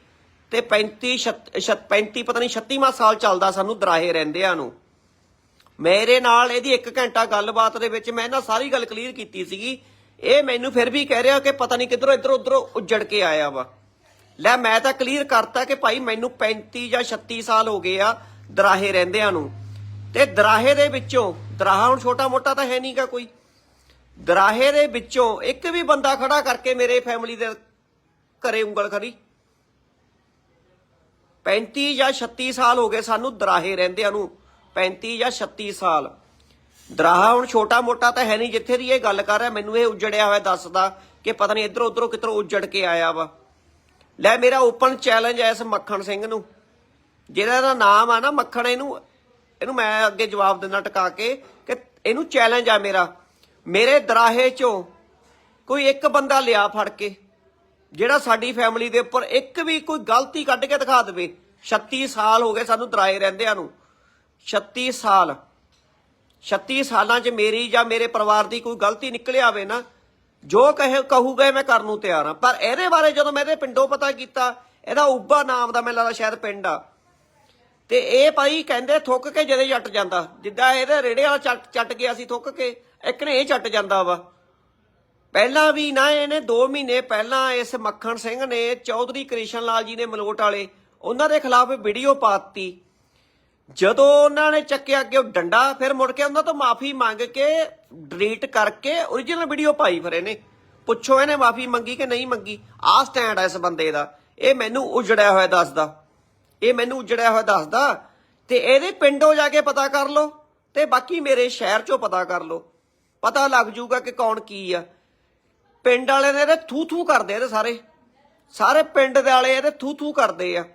ਤੇ 35 ਛੱਤ- ਛੱਤ- 35 ਪਤਾ ਨਹੀਂ 36ਵਾਂ ਸਾਲ ਚੱਲਦਾ ਸਾਨੂੰ ਦਰਾਹੇ ਰਹਿੰਦਿਆਂ ਨੂੰ। ਮੇਰੇ ਨਾਲ ਇਹਦੀ 1 ਘੰਟਾ ਗੱਲਬਾਤ ਦੇ ਵਿੱਚ ਮੈਂ ਨਾ ਸਾਰੀ ਗੱਲ ਕਲੀਅਰ ਕੀਤੀ ਸੀਗੀ। ਇਹ ਮੈਨੂੰ ਫਿਰ ਵੀ ਕਹਿ ਰਿਹਾ ਕਿ ਪਤਾ ਨਹੀਂ ਕਿੱਧਰੋਂ ਇੱਧਰੋਂ ਉਧਰੋਂ ਉੱਜੜ ਕੇ ਆਇਆ ਵਾ। ਲੈ ਮੈਂ ਤਾਂ ਕਲੀਅਰ ਕਰਤਾ ਕਿ ਭਾਈ ਮੈਨੂੰ 35 ਜਾਂ 36 ਸਾਲ ਹੋ ਗਏ ਆ ਦਰਾਹੇ ਰਹਿੰਦਿਆਂ ਨੂੰ। ਤੇ ਦਰਾਹੇ ਦੇ ਵਿੱਚੋਂ, ਦਰਾਹਾ ਹੁਣ ਛੋਟਾ ਮੋਟਾ ਤਾਂ ਹੈ ਨਹੀਂਗਾ ਕੋਈ। ਦਰਾਹੇ ਦੇ ਵਿੱਚੋਂ ਇੱਕ ਵੀ ਬੰਦਾ ਖੜਾ ਕਰਕੇ ਮੇਰੇ ਫੈਮਿਲੀ ਦੇ ਘਰੇ ਉਂਗਲ ਖੜੀ। 35 ਜਾਂ 36 ਸਾਲ ਹੋ ਗਏ ਸਾਨੂੰ ਦਰਾਹੇ ਰਹਿੰਦਿਆਂ ਨੂੰ। 35 ਜਾਂ 36 ਸਾਲ। ਦਰਾਹਾ ਹੁਣ ਛੋਟਾ ਮੋਟਾ ਤਾਂ ਹੈ ਨਹੀਂ, ਜਿੱਥੇ ਦੀ ਇਹ ਗੱਲ ਕਰ ਰਿਹਾ, ਮੈਨੂੰ ਇਹ ਉਜੜਿਆ ਹੋਇਆ ਦੱਸਦਾ ਕਿ ਪਤਾ ਨਹੀਂ ਇਧਰੋਂ ਉਧਰੋਂ ਕਿਧਰੋਂ ਉਜੜ ਕੇ ਆਇਆ ਵਾ। ਲੈ ਮੇਰਾ ਓਪਨ ਚੈਲੰਜ ਹੈ ਇਸ ਮੱਖਣ ਸਿੰਘ ਨੂੰ। ਜਿਹਦਾ ਦਾ ਨਾਮ ਆ ਨਾ, ਮੱਖਣ ਇਹਨੂੰ ਇਹਨੂੰ ਮੈਂ ਅੱਗੇ ਜਵਾਬ ਦਿੰਦਾ ਟਿਕਾ ਕੇ ਕਿ ਇਹਨੂੰ ਚੈਲੰਜ ਆ ਮੇਰਾ। ਮੇਰੇ ਦਰਾਹੇ ਚੋਂ ਕੋਈ ਇੱਕ ਬੰਦਾ ਲਿਆ ਫੜ ਕੇ, ਜਿਹੜਾ ਸਾਡੀ ਫੈਮਿਲੀ ਦੇ ਉੱਪਰ ਇੱਕ ਵੀ ਕੋਈ ਗਲਤੀ ਕੱਢ ਕੇ ਦਿਖਾ ਦੇਵੇ। 36 ਸਾਲ ਹੋ ਗਏ ਸਾਨੂੰ ਦਰਾਏ ਰਹਿੰਦਿਆਂ ਨੂੰ। 36 ਸਾਲ। 36 ਸਾਲਾਂ 'ਚ ਮੇਰੀ ਜਾਂ ਮੇਰੇ ਪਰਿਵਾਰ ਦੀ ਕੋਈ ਗਲਤੀ ਨਿਕਲਿਆ ਆਵੇ ਨਾ ਜੋ ਕਹੇ, ਕਹੂਗਾ ਮੈਂ ਕਰਨ ਨੂੰ ਤਿਆਰ ਹਾਂ। ਪਰ ਇਹਦੇ ਬਾਰੇ ਜਦੋਂ ਮੈਂ ਇਹਦੇ ਪਿੰਡੋਂ ਪਤਾ ਕੀਤਾ, ਇਹਦਾ ਉੱਬਾ ਨਾਮ ਦਾ ਮੈਨੂੰ ਲੱਗਦਾ ਸ਼ਾਇਦ ਪਿੰਡ ਆ। ਤੇ ਇਹ ਭਾਈ ਕਹਿੰਦੇ ਥੁੱਕ ਕੇ ਜਦੇ ਜੱਟ ਜਾਂਦਾ। ਜਿੱਦਾਂ ਇਹਦੇ ਰੇੜੇ ਵਾਲਾ ਚੱਟ ਚੱਟ ਗਿਆ ਸੀ ਥੁੱਕ ਕੇ, ਇੱਕ ਨੇ ਇਹ ਚੱਟ ਜਾਂਦਾ ਵਾ। ਪਹਿਲਾਂ ਵੀ ਨਾ ਇਹਨੇ 2 ਮਹੀਨੇ ਪਹਿਲਾਂ ਇਸ ਮੱਖਣ ਸਿੰਘ ਨੇ, ਚੌਧਰੀ ਕ੍ਰਿਸ਼ਨ ਲਾਲ ਜੀ ਨੇ ਮਲੋਟ ਵਾਲੇ, ਉਹਨਾਂ ਦੇ ਖਿਲਾਫ ਵੀਡੀਓ ਪਾਤੀ ਜਦੋਂ ਉਹਨਾਂ ਨੇ ਚੱਕਿਆ ਅੱਗੇ ਉਹ ਡੰਡਾ, ਫਿਰ ਮੁੜ ਕੇ ਉਹਨਾਂ ਤੋਂ ਮਾਫੀ ਮੰਗ ਕੇ ਡਿਲੀਟ ਕਰਕੇ origignal ਵੀਡੀਓ ਪਾਈ ਫਿਰ ਇਹਨੇ। ਪੁੱਛੋ ਇਹਨੇ ਮਾਫੀ ਮੰਗੀ ਕਿ ਨਹੀਂ ਮੰਗੀ? ਆਹ ਸਟੈਂਡ ਆ ਇਸ ਬੰਦੇ ਦਾ। ਇਹ ਮੈਨੂੰ ਉਜੜਿਆ ਹੋਇਆ ਦੱਸਦਾ। ਇਹ ਮੈਨੂੰ ਉਜੜਿਆ ਹੋਇਆ ਦੱਸਦਾ। ਤੇ ਇਹਦੇ ਪਿੰਡੋਂ ਜਾ ਕੇ ਪਤਾ ਕਰ ਲਓ ਤੇ ਬਾਕੀ ਮੇਰੇ ਸ਼ਹਿਰ ਚੋਂ ਪਤਾ ਕਰ ਲਓ। ਪਤਾ ਲੱਗ ਜੂਗਾ ਕਿ ਕੌਣ ਕੀ ਆ। ਪਿੰਡ ਵਾਲੇ ਨੇ ਇਹਦੇ ਥੂ ਥੂ ਕਰਦੇ ਇਹਦੇ ਸਾਰੇ। ਸਾਰੇ ਪਿੰਡ ਦੇ ਵਾਲੇ ਇਹਦੇ ਥੂ ਥੂ ਕਰਦੇ ਆ।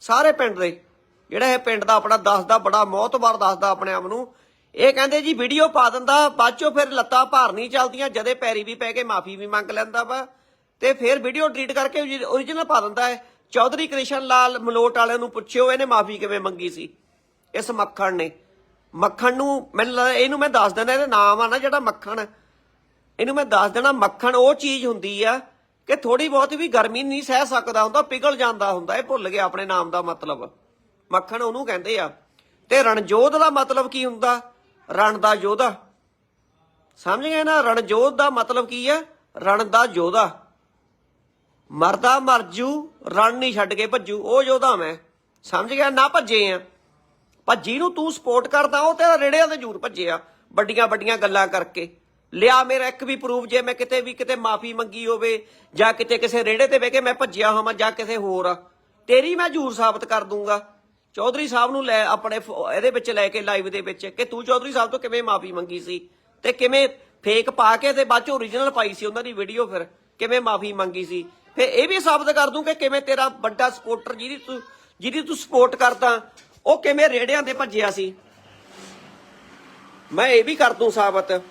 ਸਾਰੇ ਪਿੰਡ ਦੇ। ਜਿਹੜਾ ਇਹ ਪਿੰਡ ਦਾ ਆਪਣਾ ਦੱਸਦਾ, ਬੜਾ ਮੌਤਬਾਰ ਦੱਸਦਾ ਆਪਣੇ ਆਪ ਨੂੰ। ਇਹ ਕਹਿੰਦੇ ਜੀ ਵੀਡੀਓ ਪਾ ਦਿੰਦਾ, ਬਾਅਦ ਚੋਂ ਫਿਰ ਲੱਤਾਂ ਭਾਰ ਨਹੀਂ ਚੱਲਦੀਆਂ, ਜਦੇ ਪੈਰੀ ਵੀ ਪੈ ਕੇ ਮਾਫੀ ਵੀ ਮੰਗ ਲੈਂਦਾ ਵਾ। ਤੇ ਫਿਰ ਵੀਡੀਓ ਡਿਲੀਟ ਕਰਕੇ ਓਰੀਜਨਲ ਪਾ ਦਿੰਦਾ ਹੈ। ਚੌਧਰੀ ਕ੍ਰਿਸ਼ਨ ਲਾਲ ਮਲੋਟ ਵਾਲਿਆਂ ਨੂੰ ਪੁੱਛਿਓ, ਇਹਨੇ ਮਾਫੀ ਕਿਵੇਂ ਮੰਗੀ ਸੀ? ਇਸ ਮੱਖਣ ਨੇ। ਮੱਖਣ ਨੂੰ ਮੈਨੂੰ ਲੱਗਦਾ, ਇਹਨੂੰ ਮੈਂ ਦੱਸ ਦਿੰਦਾ, ਇਹਦਾ ਨਾਮ ਆ ਨਾ ਜਿਹੜਾ ਮੱਖਣ। ਇਹਨੂੰ ਮੈਂ ਦੱਸ ਦੇਣਾ, ਮੱਖਣ ਉਹ ਚੀਜ਼ ਹੁੰਦੀ ਆ ਕਿ ਥੋੜੀ ਬਹੁਤ ਵੀ ਗਰਮੀ ਨਹੀਂ ਸਹਿ ਸਕਦਾ ਹੁੰਦਾ, ਪਿਘਲ ਜਾਂਦਾ ਹੁੰਦਾ, ਇਹ ਭੁੱਲ ਗਿਆ ਆਪਣੇ ਨਾਮ ਦਾ ਮਤਲਬ। ਮੱਖਣ ਉਹਨੂੰ ਕਹਿੰਦੇ ਆ। ਤੇ ਰਣਜੋਧ ਦਾ ਮਤਲਬ ਕੀ ਹੁੰਦਾ? ਰਣ ਦਾ ਯੋਧਾ। ਸਮਝ ਗਏ ਨਾ? ਰਣਜੋਧ ਦਾ ਮਤਲਬ ਕੀ ਹੈ? ਰਣ ਦਾ ਯੋਧਾ। ਮਰਦਾ ਮਰਜੂ ਰਣ ਨਹੀਂ ਛੱਡ ਕੇ ਭੱਜੂ, ਉਹ ਯੋਧਾ ਮੈਂ। ਸਮਝ ਗਿਆ? ਨਾ ਭੱਜੇ ਆ। ਭੱਜੀ ਨੂੰ ਤੂੰ ਸਪੋਰਟ ਕਰਦਾ, ਉਹ ਤੇਰਾ ਰੇੜਿਆਂ ਦੇ ਜੂਰ ਭੱਜਿਆ ਵੱਡੀਆਂ ਵੱਡੀਆਂ ਗੱਲਾਂ ਕਰਕੇ। ਲਿਆ ਮੇਰਾ ਇੱਕ ਵੀ ਪ੍ਰੂਫ ਜੇ ਮੈਂ ਕਿਤੇ ਵੀ ਕਿਤੇ ਮਾਫੀ ਮੰਗੀ ਹੋਵੇ, ਜਾਂ ਕਿਤੇ ਕਿਸੇ ਰੇੜੇ ਤੇ ਬਹਿ ਕੇ ਮੈਂ ਭੱਜਿਆ ਹੋਵਾਂ, ਜਾਂ ਕਿਸੇ ਹੋਰ ਆ। ਤੇਰੀ ਮੈਂ ਜ਼ਰੂਰ ਸਾਬਤ ਕਰ ਦੂੰਗਾ। ਚੌਧਰੀ ਸਾਹਿਬ ਨੂੰ ਲੈ ਆਪਣੇ ਫੋ- ਇਹਦੇ ਵਿੱਚ ਲੈ ਕੇ ਲਾਈਵ ਦੇ ਵਿੱਚ ਕਿ ਤੂੰ ਚੌਧਰੀ ਸਾਹਿਬ ਤੋਂ ਕਿਵੇਂ ਮਾਫੀ ਮੰਗੀ ਸੀ ਤੇ ਕਿਵੇਂ ਫੇਕ ਪਾ ਕੇ ਤੇ ਬਾਅਦ ਚ ਓਰੀਜਨਲ ਪਾਈ ਸੀ ਉਹਨਾਂ ਦੀ ਵੀਡੀਓ ਫਿਰ, ਕਿਵੇਂ ਮਾਫੀ ਮੰਗੀ ਸੀ? ਫਿਰ ਇਹ ਵੀ ਸਾਬਤ ਕਰ ਦੂੰ ਕਿ ਕਿਵੇਂ ਤੇਰਾ ਵੱਡਾ ਸਪੋਰਟਰ ਜਿਹਦੀ ਤੂੰ ਜਿਹਦੀ ਤੂੰ ਸਪੋਰਟ ਕਰਦਾ, ਉਹ ਕਿਵੇਂ ਰੇੜਿਆਂ ਤੇ ਭੱਜਿਆ ਸੀ? ਮੈਂ ਇਹ ਵੀ ਕਰ ਦੂੰ ਸਾਬਤ।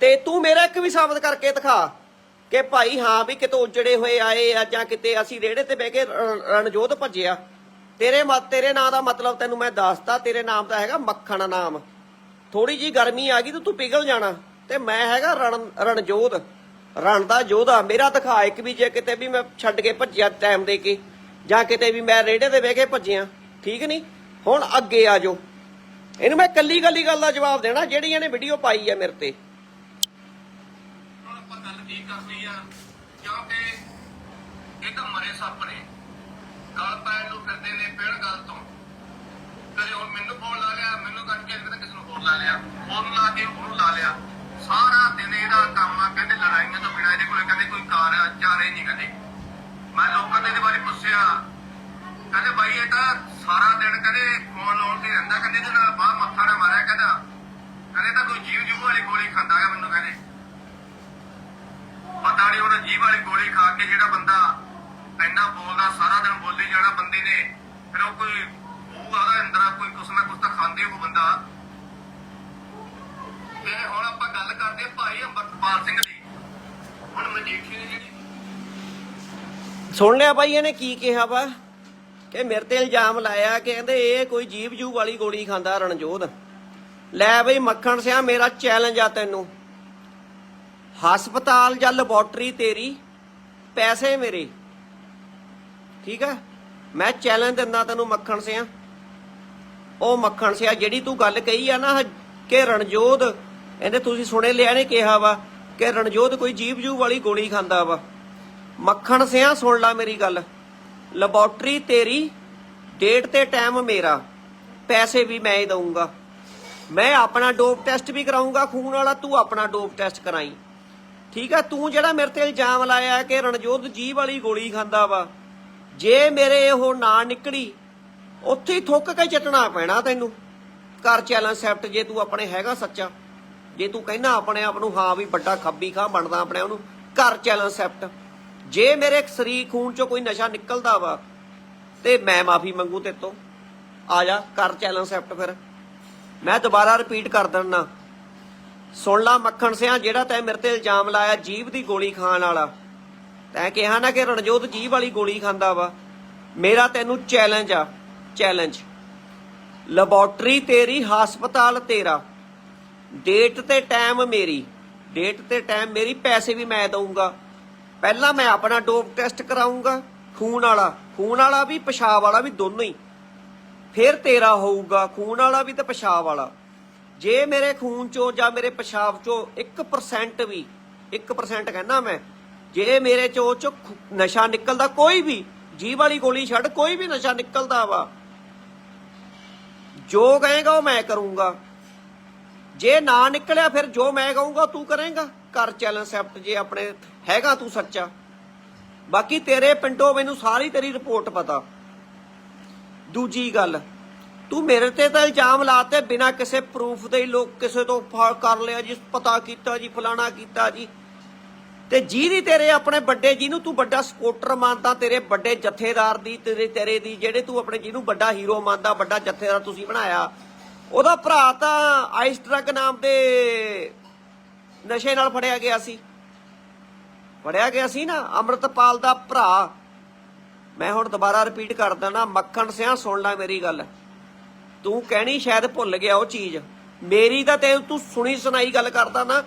ਤੇ ਤੂੰ ਮੇਰਾ ਇੱਕ ਵੀ ਸਾਬਤ ਕਰਕੇ ਦਿਖਾ ਕਿ ਭਾਈ ਹਾਂ ਵੀ ਕਿਤੇ ਉਜੜੇ ਹੋਏ ਆਏ ਆ ਜਾਂ ਕਿਤੇ ਅਸੀਂ ਰੇੜੇ ਤੇ ਬਹਿ ਕੇ ਰਣ- ਰਣਜੋਧ ਭੱਜਿਆ। ਤੇਰੇ ਮਤ ਤੇਰੇ ਨਾਂ ਦਾ ਮਤਲਬ ਤੈਨੂੰ ਮੈਂ ਦੱਸਤਾ, ਤੇਰੇ ਨਾਮ ਦਾ ਹੈਗਾ ਮੱਖਣ ਨਾਮ। ਥੋੜੀ ਜੀ ਗਰਮੀ ਆ ਗਈ ਤਾਂ ਤੂੰ ਪਿਘਲ ਜਾਣਾ। ਤੇ ਮੈਂ ਹੈਗਾ ਰਣ ਰਣਜੋਧ ਰਣ ਦਾ ਯੋਧਾ। ਮੇਰਾ ਦਿਖਾ ਇੱਕ ਵੀ ਜੇ ਕਿਤੇ ਵੀ ਮੈਂ ਛੱਡ ਕੇ ਭੱਜਿਆ ਟਾਈਮ ਦੇ ਕੇ, ਜਾਂ ਕਿਤੇ ਵੀ ਮੈਂ ਰੇੜੇ ਤੇ ਬਹਿ ਕੇ ਭੱਜਿਆ। ਠੀਕ ਨਹੀਂ ਹੁਣ ਅੱਗੇ ਆ ਜਾਓ। ਇਹਨੂੰ ਮੈਂ ਕੱਲੀ ਕੱਲੀ ਗੱਲ ਦਾ ਜਵਾਬ ਦੇਣਾ ਜਿਹੜੀ ਇਹਨੇ ਵੀਡੀਓ ਪਾਈ ਆ ਮੇਰੇ ਤੇ। ਆਪਾਂ ਗੱਲ ਕੀ ਕਰਨੀ ਆ। ਕਿਉਂਕਿ ਇਹ ਤਾਂ ਮਰੇ ਸੱਪ ਨੇ। ਗਲ ਪੈਣ ਨੂੰ ਫਿਰਦੇ ਨੇ ਪਿੜ ਗੱਲ ਤੋਂ। ਕਦੇ ਹੁਣ ਮੈਨੂੰ ਫੋਨ ਲਾ ਲਿਆ, ਮੈਨੂੰ ਕੱਟ ਕੇ ਕਿਤੇ ਕਿਸੇ ਨੂੰ ਫੋਨ ਲਾ ਲਿਆ। ਫੋਨ ਲਾ ਕੇ ਉਹਨੂੰ ਲਾ ਲਿਆ। ਸਾਰਾ ਦਿਨ ਇਹਦਾ ਕੰਮ ਆ, ਕਹਿੰਦੇ ਲੜਾਈਆਂ ਤੋਂ ਬਿਨਾਂ ਇਹਦੇ ਕੋਲੇ ਕਹਿੰਦੇ ਕੋਈ ਕਾਰ ਚਾਰੇ ਨਹੀਂ ਕਹਿੰਦੇ ਮੈਂ ਲੋਕਾਂ ਨੇ ਬਾਰੇ ਪੁੱਛਿਆ। ਕਹਿੰਦੇ ਬਾਈ ਇਹ ਤਾਂ ਸਾਰਾ ਦਿਨ ਕਹਿੰਦੇ ਫੋਨ ਲਾਉਣ ਤੇ ਰਹਿੰਦਾ, ਕਹਿੰਦੇ ਇਹਦੇ ਨਾਲ ਬਾਹਰ ਮੱਥਾ ਨਾ ਮਾਰਿਆ ਕਹਿੰਦਾ। ਕਹਿੰਦੇ ਤਾਂ ਕੋਈ ਜੀਵ ਜੂਹ ਵਾਲੀ ਗੋਲੀ ਖਾਂਦਾ ਹੈ ਮੈਨੂੰ ਕਹਿੰਦੇ। ਪਤਾ ਨਹੀਂ ਉਹਨੇ ਜੀਵ ਵਾਲੀ ਗੋਲੀ ਖਾ ਕੇ ਜਿਹੜਾ ਬੰਦਾ ਇੰਨਾ ਬੋਲਦਾ, ਸਾਰਾ ਦਿਨ ਬੋਲੀ ਜਾਣਾ ਬੰਦੇ ਨੇ। ਫਿਰ ਉਹ ਕੋਈ ਉਹ ਆਦਾ ਅੰਦਰ ਕੋਈ ਕੁਛ ਨਾ ਕੁਛ ਤਾਂ ਖਾਂਦੇ ਉਹ ਬੰਦਾ। ਤੇ ਹੁਣ ਆਪਾਂ ਗੱਲ ਕਰਦੇ ਭਾਈ ਅੰਮ੍ਰਿਤਪਾਲ ਸਿੰਘ ਦੀ। ਹੁਣ ਮਜੀਠੀ ਦੀ ਜਿਹੜੀ। ਸੁਣ ਲਿਆ ਬਾਈ ਇਹਨੇ ਕੀ ਕਿਹਾ ਵਾ? ਕਿ ਮੇਰੇ ਤੇ ਇਲਜ਼ਾਮ ਲਾਇਆ ਕਿ ਕਹਿੰਦੇ ਇਹ ਕੋਈ ਜੀਵ ਜੂ ਵਾਲੀ ਗੋਲੀ ਖਾਂਦਾ ਰਣਜੋਤ। ਲੈ ਬਈ ਮੱਖਣ ਸਿਆ, ਮੇਰਾ ਚੈਲੰਜ ਆ ਤੈਨੂੰ। ਹਸਪਤਾਲ ਜਾਂ ਲੈਬੋਰਟਰੀ ਤੇਰੀ, ਪੈਸੇ ਮੇਰੇ। ਠੀਕ ਹੈ ਮੈਂ ਚੈਲੰਜ ਦਿੰਦਾ ਤੈਨੂੰ ਮੱਖਣ ਸਿਆ। ਉਹ ਮੱਖਣ ਸਿਆ ਜਿਹੜੀ ਤੂੰ ਗੱਲ ਕਹੀ ਆ ਨਾ, ਕਿ ਰਣਜੋਧ, ਇਹਨੇ ਤੁਸੀਂ ਸੁਣੇ ਲਿਆ ਨੇ ਕਿਹਾ ਵਾ, ਕਿ ਰਣਜੋਧ ਕੋਈ ਜੀਵ ਜੂ ਵਾਲੀ ਗੋਲੀ ਖਾਂਦਾ ਵਾ। ਮੱਖਣ ਸਿਆ, ਸੁਣ ਲੈ ਮੇਰੀ ਗੱਲ। ਲੈਬੋਰਟਰੀ ਤੇਰੀ ਡੇਟ ਤੇ ਟਾਈਮ ਮੇਰਾ। ਪੈਸੇ ਵੀ ਮੈਂ ਹੀ ਦਊਂਗਾ। ਮੈਂ ਆਪਣਾ ਡੋਪ ਟੈਸਟ ਵੀ ਕਰਾਉਂਗਾ ਖੂਨ ਵਾਲਾ ਤੂੰ ਆਪਣਾ ਡੋਪ ਟੈਸਟ ਕਰਾਈ। ਠੀਕ ਆ? ਤੂੰ ਜਿਹੜਾ ਮੇਰੇ ਤੇ ਇਲਜ਼ਾਮ ਲਾਇਆ ਕਿ ਰਣਜੋਤ ਜੀ ਵਾਲੀ ਗੋਲੀ ਖਾਂਦਾ ਵਾ ਜੇ ਮੇਰੇ ਉਹ ਨਾ ਨਿਕਲੀ, ਉੱਥੇ ਹੀ ਥੁੱਕ ਕੇ ਚੱਟਣਾ ਪੈਣਾ ਤੈਨੂੰ। ਕਰ ਚੈਲੰਜ ਸੈਪਟ ਜੇ ਤੂੰ ਆਪਣੇ ਹੈਗਾ ਸੱਚਾ। ਜੇ ਤੂੰ ਕਹਿੰਦਾ ਆਪਣੇ ਆਪ ਨੂੰ, ਹਾਂ ਵੀ ਵੱਡਾ ਖੱਬੀ ਖਾਂ ਬਣਦਾ ਆਪਣੇ ਆਪ ਨੂੰ ਕਰ ਚੈਲੰਜ ਸੈਪਟ। ਜੇ ਮੇਰੇ ਸਰੀਰ ਖੂਨ ਚੋਂ ਕੋਈ ਨਸ਼ਾ ਨਿਕਲਦਾ ਵਾ, ਤੇ ਮੈਂ ਮਾਫੀ ਮੰਗੂ ਤੇ ਤੋਂ। ਆ ਜਾ ਕਰ ਚੈਲੰਜ ਸੈਪਟ ਫਿਰ। ਮੈਂ ਦੁਬਾਰਾ ਰਿਪੀਟ ਕਰ ਦਿੰਨਾ। ਸੁਣ ਲਾ ਮੱਖਣ ਸਿਆ, ਜਿਹੜਾ ਤੈਂ ਮੇਰੇ ਤੇ ਇਲਜ਼ਾਮ ਲਾਇਆ ਜੀਭ ਦੀ ਗੋਲੀ ਖਾਣ ਵਾਲਾ। ਤੈਂ ਕਿਹਾ ਨਾ ਕਿ ਰਣਜੋਤ ਜੀਭ ਵਾਲੀ ਗੋਲੀ ਖਾਂਦਾ ਵਾ। ਮੇਰਾ ਤੈਨੂੰ ਚੈਲੰਜ ਆ ਚੈਲੰਜ ਲੈਬੋਰਟਰੀ ਤੇਰੀ, ਹਸਪਤਾਲ ਤੇਰਾ। ਡੇਟ ਤੇ ਟਾਈਮ ਮੇਰੀ। ਡੇਟ ਤੇ ਟਾਈਮ ਮੇਰੀ, ਪੈਸੇ ਵੀ ਮੈਂ ਦਊਂਗਾ। ਪਹਿਲਾਂ ਮੈਂ ਆਪਣਾ ਡੋਪ ਟੈਸਟ ਕਰਾਉਂਗਾ ਖੂਨ ਵਾਲਾ। ਖੂਨ ਵਾਲਾ ਵੀ, ਪਿਸ਼ਾਬ ਵਾਲਾ ਵੀ ਦੋਨੋਂ ਹੀ। ਫਿਰ ਤੇਰਾ ਹੋਊਗਾ, ਖੂਨ ਵਾਲਾ ਵੀ ਤੇ ਪਿਸ਼ਾਬ ਵਾਲਾ। ਜੇ ਮੇਰੇ ਖੂਨ ਚੋਂ ਜਾਂ ਮੇਰੇ ਪਿਸ਼ਾਬ ਚੋਂ 1% ਵੀ 1% ਕਹਿੰਦਾ ਮੈਂ ਜੇ ਮੇਰੇ ਚੋਂ ਚ ਨਸ਼ਾ ਨਿਕਲਦਾ ਕੋਈ ਵੀ, ਜੀਭ ਵਾਲੀ ਗੋਲੀ ਛੱਡ, ਕੋਈ ਵੀ ਨਸ਼ਾ ਨਿਕਲਦਾ ਵਾ। ਜੋ ਕਹੇਗਾ ਉਹ ਮੈਂ ਕਰੂੰਗਾ। ਜੇ ਨਾ ਨਿਕਲਿਆ ਫਿਰ ਜੋ ਮੈਂ ਕਹੂੰਗਾ ਤੂੰ ਕਰੇਂਗਾ। ਕਰ ਚੈਲੰਜ ਸੈਪਟ ਜੇ ਆਪਣੇ ਹੈਗਾ ਤੂੰ ਸੱਚਾ। ਬਾਕੀ ਤੇਰੇ ਪਿੰਡੋਂ ਮੈਨੂੰ ਸਾਰੀ ਤੇਰੀ ਰਿਪੋਰਟ ਪਤਾ। ਦੂਜੀ ਗੱਲ, ਤੂੰ ਮੇਰੇ ਤੇ ਤਾਂ ਇਲਜ਼ਾਮ ਲਾਤੇ ਬਿਨਾ ਕਿਸੇ ਪ੍ਰੂਫ ਦੇ ਹੀ ਲੋਕ ਕਿਸੇ ਤੋਂ ਫੜ ਕਰ ਲਿਆ ਜੀ, ਪਤਾ ਕੀਤਾ ਜੀ, ਫਲਾਣਾ ਕੀਤਾ ਜੀ। ਤੇ ਜਿਹਦੀ ਤੇਰੇ ਆਪਣੇ ਵੱਡੇ, ਜਿਹਨੂੰ ਤੂੰ ਵੱਡਾ ਸਪੋਰਟਰ ਮੰਨਦਾ, ਤੇਰੇ ਵੱਡੇ ਜਥੇਦਾਰ ਦੀ, ਤੇਰੇ ਤੇਰੇ ਦੀ, ਜਿਹੜੇ ਤੂੰ ਆਪਣੇ, ਜਿਹਨੂੰ ਵੱਡਾ ਹੀਰੋ ਮੰਨਦਾ, ਵੱਡਾ ਜਥੇਦਾਰ ਤੁਸੀਂ ਬਣਾਇਆ, ਉਹਦਾ ਭਰਾ ਤਾਂ ਆਈਸ ਡਰੱਗ ਨਾਮ ਦੇ ਨਸ਼ੇ ਨਾਲ ਫੜਿਆ ਗਿਆ ਸੀ। ਫੜਿਆ ਗਿਆ ਸੀ ਨਾ, ਅੰਮ੍ਰਿਤਪਾਲ ਦਾ ਭਰਾ। ਮੈਂ ਹੁਣ ਦੁਬਾਰਾ ਰਿਪੀਟ ਕਰਦਾ ਨਾ, ਮੱਖਣ ਸਿਆ ਸੁਣ ਲੈ ਮੇਰੀ ਗੱਲ। ਤੂੰ ਕਹਿਣੀ ਸ਼ਾਇਦ ਭੁੱਲ ਗਿਆ ਉਹ ਚੀਜ਼। ਮੇਰੀ ਤਾਂ ਤੇ ਤੂੰ ਸੁਣੀ ਸੁਣਾਈ ਗੱਲ ਕਰਦਾ ਨਾ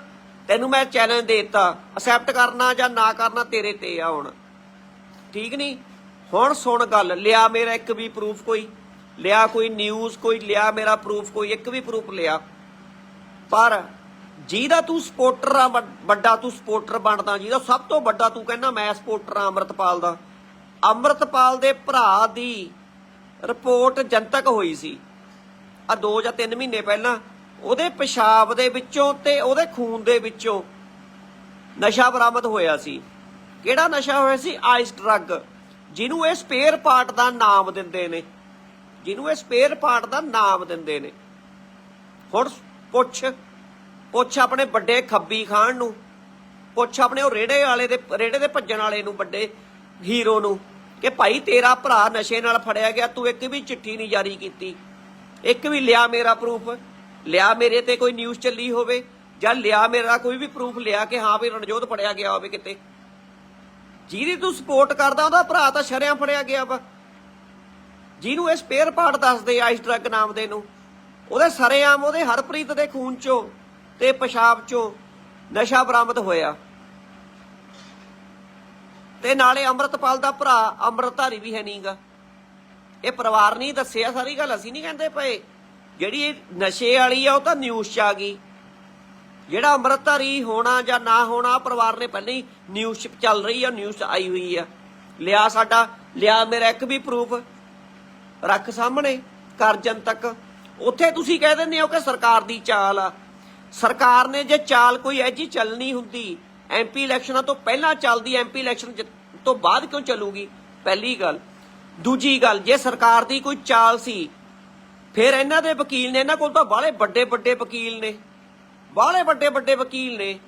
ਤੈਨੂੰ ਮੈਂ ਚੈਲੰਜ ਦੇਤਾ। ਅਸੈਪਟ ਕਰਨਾ ਜਾਂ ਨਾ ਕਰਨਾ ਤੇਰੇ ਤੇ ਆ ਹੁਣ। ਠੀਕ ਨਹੀਂ ਹੁਣ ਸੁਣ ਗੱਲ। ਲਿਆ ਮੇਰਾ ਇੱਕ ਵੀ ਪ੍ਰੂਫ ਕੋਈ। ਲਿਆ ਕੋਈ ਨਿਊਜ਼ ਕੋਈ। ਲਿਆ ਮੇਰਾ ਪ੍ਰੂਫ ਕੋਈ। ਇੱਕ ਵੀ ਪ੍ਰੂਫ ਲਿਆ। ਪਰ ਜਿਹਦਾ ਤੂੰ ਸਪੋਰਟਰ ਆ, ਵੱਡਾ ਤੂੰ ਸਪੋਰਟਰ ਬਣਦਾ, ਜਿਹਦਾ ਸਭ ਤੋਂ ਵੱਡਾ ਤੂੰ ਕਹਿੰਦਾ ਮੈਂ ਸਪੋਰਟਰ ਆ ਅੰਮ੍ਰਿਤਪਾਲ ਦਾ। ਅੰਮ੍ਰਿਤਪਾਲ ਦੇ ਭਰਾ ਦੀ ਰਿਪੋਰਟ ਜਨਤਕ ਹੋਈ ਸੀ। ਆ 2 ਜਾਂ 3 ਮਹੀਨੇ ਪਹਿਲਾਂ ਉਹਦੇ ਪਿਸ਼ਾਬ ਦੇ ਵਿੱਚੋਂ ਤੇ ਉਹਦੇ ਖੂਨ ਦੇ ਵਿੱਚੋਂ ਨਸ਼ਾ ਬਰਾਮਦ ਹੋਇਆ ਸੀ। ਕਿਹੜਾ ਨਸ਼ਾ ਹੋਇਆ ਸੀ? Ice drug. ਜਿਹਨੂੰ ਇਹ ਸਪੇਅਰ ਪਾਰਟ ਦਾ ਨਾਮ ਦਿੰਦੇ ਨੇ। ਜਿਹਨੂੰ ਇਹ ਸਪੇਅਰ ਪਾਰਟ ਦਾ ਨਾਮ ਦਿੰਦੇ ਨੇ। ਹੁਣ ਪੁੱਛ ਪੁੱਛ ਆਪਣੇ ਵੱਡੇ ਖੱਬੀ ਖਾਨ ਨੂੰ। ਪੁੱਛ ਆਪਣੇ ਉਹ ਰੇੜੇ ਵਾਲੇ ਦੇ, ਰੇੜੇ ਦੇ ਭੱਜਣ ਵਾਲੇ ਨੂੰ, ਵੱਡੇ ਹੀਰੋ ਨੂੰ ਕਿ ਭਾਈ ਤੇਰਾ ਭਰਾ ਨਸ਼ੇ ਨਾਲ ਫੜਿਆ ਗਿਆ, ਤੂੰ ਇੱਕ ਵੀ ਚਿੱਠੀ ਨਹੀਂ ਜਾਰੀ ਕੀਤੀ। ਇੱਕ ਵੀ ਲਿਆ ਮੇਰਾ ਪ੍ਰੂਫ ਲਿਆ ਮੇਰੇ ਤੇ ਕੋਈ ਨਿਊਜ਼ ਚੱਲੀ ਹੋਵੇ ਜਾਂ ਲਿਆ ਮੇਰਾ ਕੋਈ ਵੀ ਪ੍ਰੂਫ ਲਿਆ ਕਿ ਹਾਂ ਵੀ ਰਣਜੋਤ ਫੜਿਆ ਗਿਆ ਹੋਵੇ ਕਿਤੇ। ਜਿਹਦੀ ਤੂੰ ਸਪੋਰਟ ਕਰਦਾ, ਉਹਦਾ ਭਰਾ ਤਾਂ ਸ਼ਰਿਆਂ ਫੜਿਆ ਗਿਆ ਵਾ। ਜਿਹਨੂੰ ਇਹ ਸਪੇਅਰ ਪਾਰਟ ਦੱਸਦੇ ਆਈਸ ਡਰੱਗ ਨਾਮ ਦੇ ਨੂੰ, ਉਹਦੇ ਸਰੇਆਮ ਉਹਦੇ ਹਰਪ੍ਰੀਤ ਦੇ ਖੂਨ ਚੋਂ ਤੇ ਪਿਸ਼ਾਬ ਚੋਂ ਨਸ਼ਾ ਬਰਾਮਦ ਹੋਇਆ। ਤੇ ਨਾਲੇ ਅੰਮ੍ਰਿਤਪਾਲ ਦਾ ਭਰਾ ਅੰਮ੍ਰਿਤਧਾਰੀ ਵੀ ਹੈ ਨਹੀਂਗਾ ਇਹ ਪਰਿਵਾਰ ਨਹੀਂ ਦੱਸਿਆ, ਸਾਰੀ ਗੱਲ ਅਸੀਂ ਨਹੀਂ ਕਹਿੰਦੇ ਪਏ। ਜਿਹੜੀ ਇਹ ਨਸ਼ੇ ਵਾਲੀ ਆ, ਉਹ ਤਾਂ ਨਿਊਜ਼ 'ਚ ਆ ਗਈ। ਜਿਹੜਾ ਅੰਮ੍ਰਿਤਧਾਰੀ ਹੋਣਾ ਜਾਂ ਨਾ ਹੋਣਾ ਪਰਿਵਾਰ ਨੇ ਪਹਿਲਾਂ ਹੀ ਨਿਊਜ਼ 'ਚ ਚੱਲ ਰਹੀ ਆ ਨਿਊਜ਼ ਆਈ ਹੋਈ ਆ। ਲਿਆ ਸਾਡਾ, ਲਿਆ ਮੇਰਾ ਇੱਕ ਵੀ ਪ੍ਰੂਫ ਰੱਖ ਸਾਹਮਣੇ ਕਰ ਜਨਤਕ ਉੱਥੇ ਤੁਸੀਂ ਕਹਿ ਦਿੰਦੇ ਹੋ ਕਿ ਸਰਕਾਰ ਦੀ ਚਾਲ ਆ। ਸਰਕਾਰ ਨੇ ਜੇ ਚਾਲ ਕੋਈ ਐਜੀ ਚੱਲਣੀ ਹੁੰਦੀ ਐਮਪੀ ਇਲੈਕਸ਼ਨਾਂ ਤੋਂ ਪਹਿਲਾਂ ਚੱਲਦੀ ਐਮਪੀ ਇਲੈਕਸ਼ਨ ਤੋਂ ਬਾਅਦ ਕਿਉਂ ਚੱਲੂਗੀ? ਪਹਿਲੀ ਗੱਲ। ਦੂਜੀ ਗੱਲ, ਜੇ ਸਰਕਾਰ ਦੀ ਕੋਈ ਚਾਲ ਸੀ ਫਿਰ ਇਹਨਾਂ ਦੇ ਵਕੀਲ ਨੇ, ਇਹਨਾਂ ਕੋਲ ਤਾਂ ਬਾਹਲੇ ਵੱਡੇ ਵੱਡੇ ਵਕੀਲ ਨੇ। ਬਾਹਲੇ ਵੱਡੇ ਵੱਡੇ ਵਕੀਲ ਨੇ।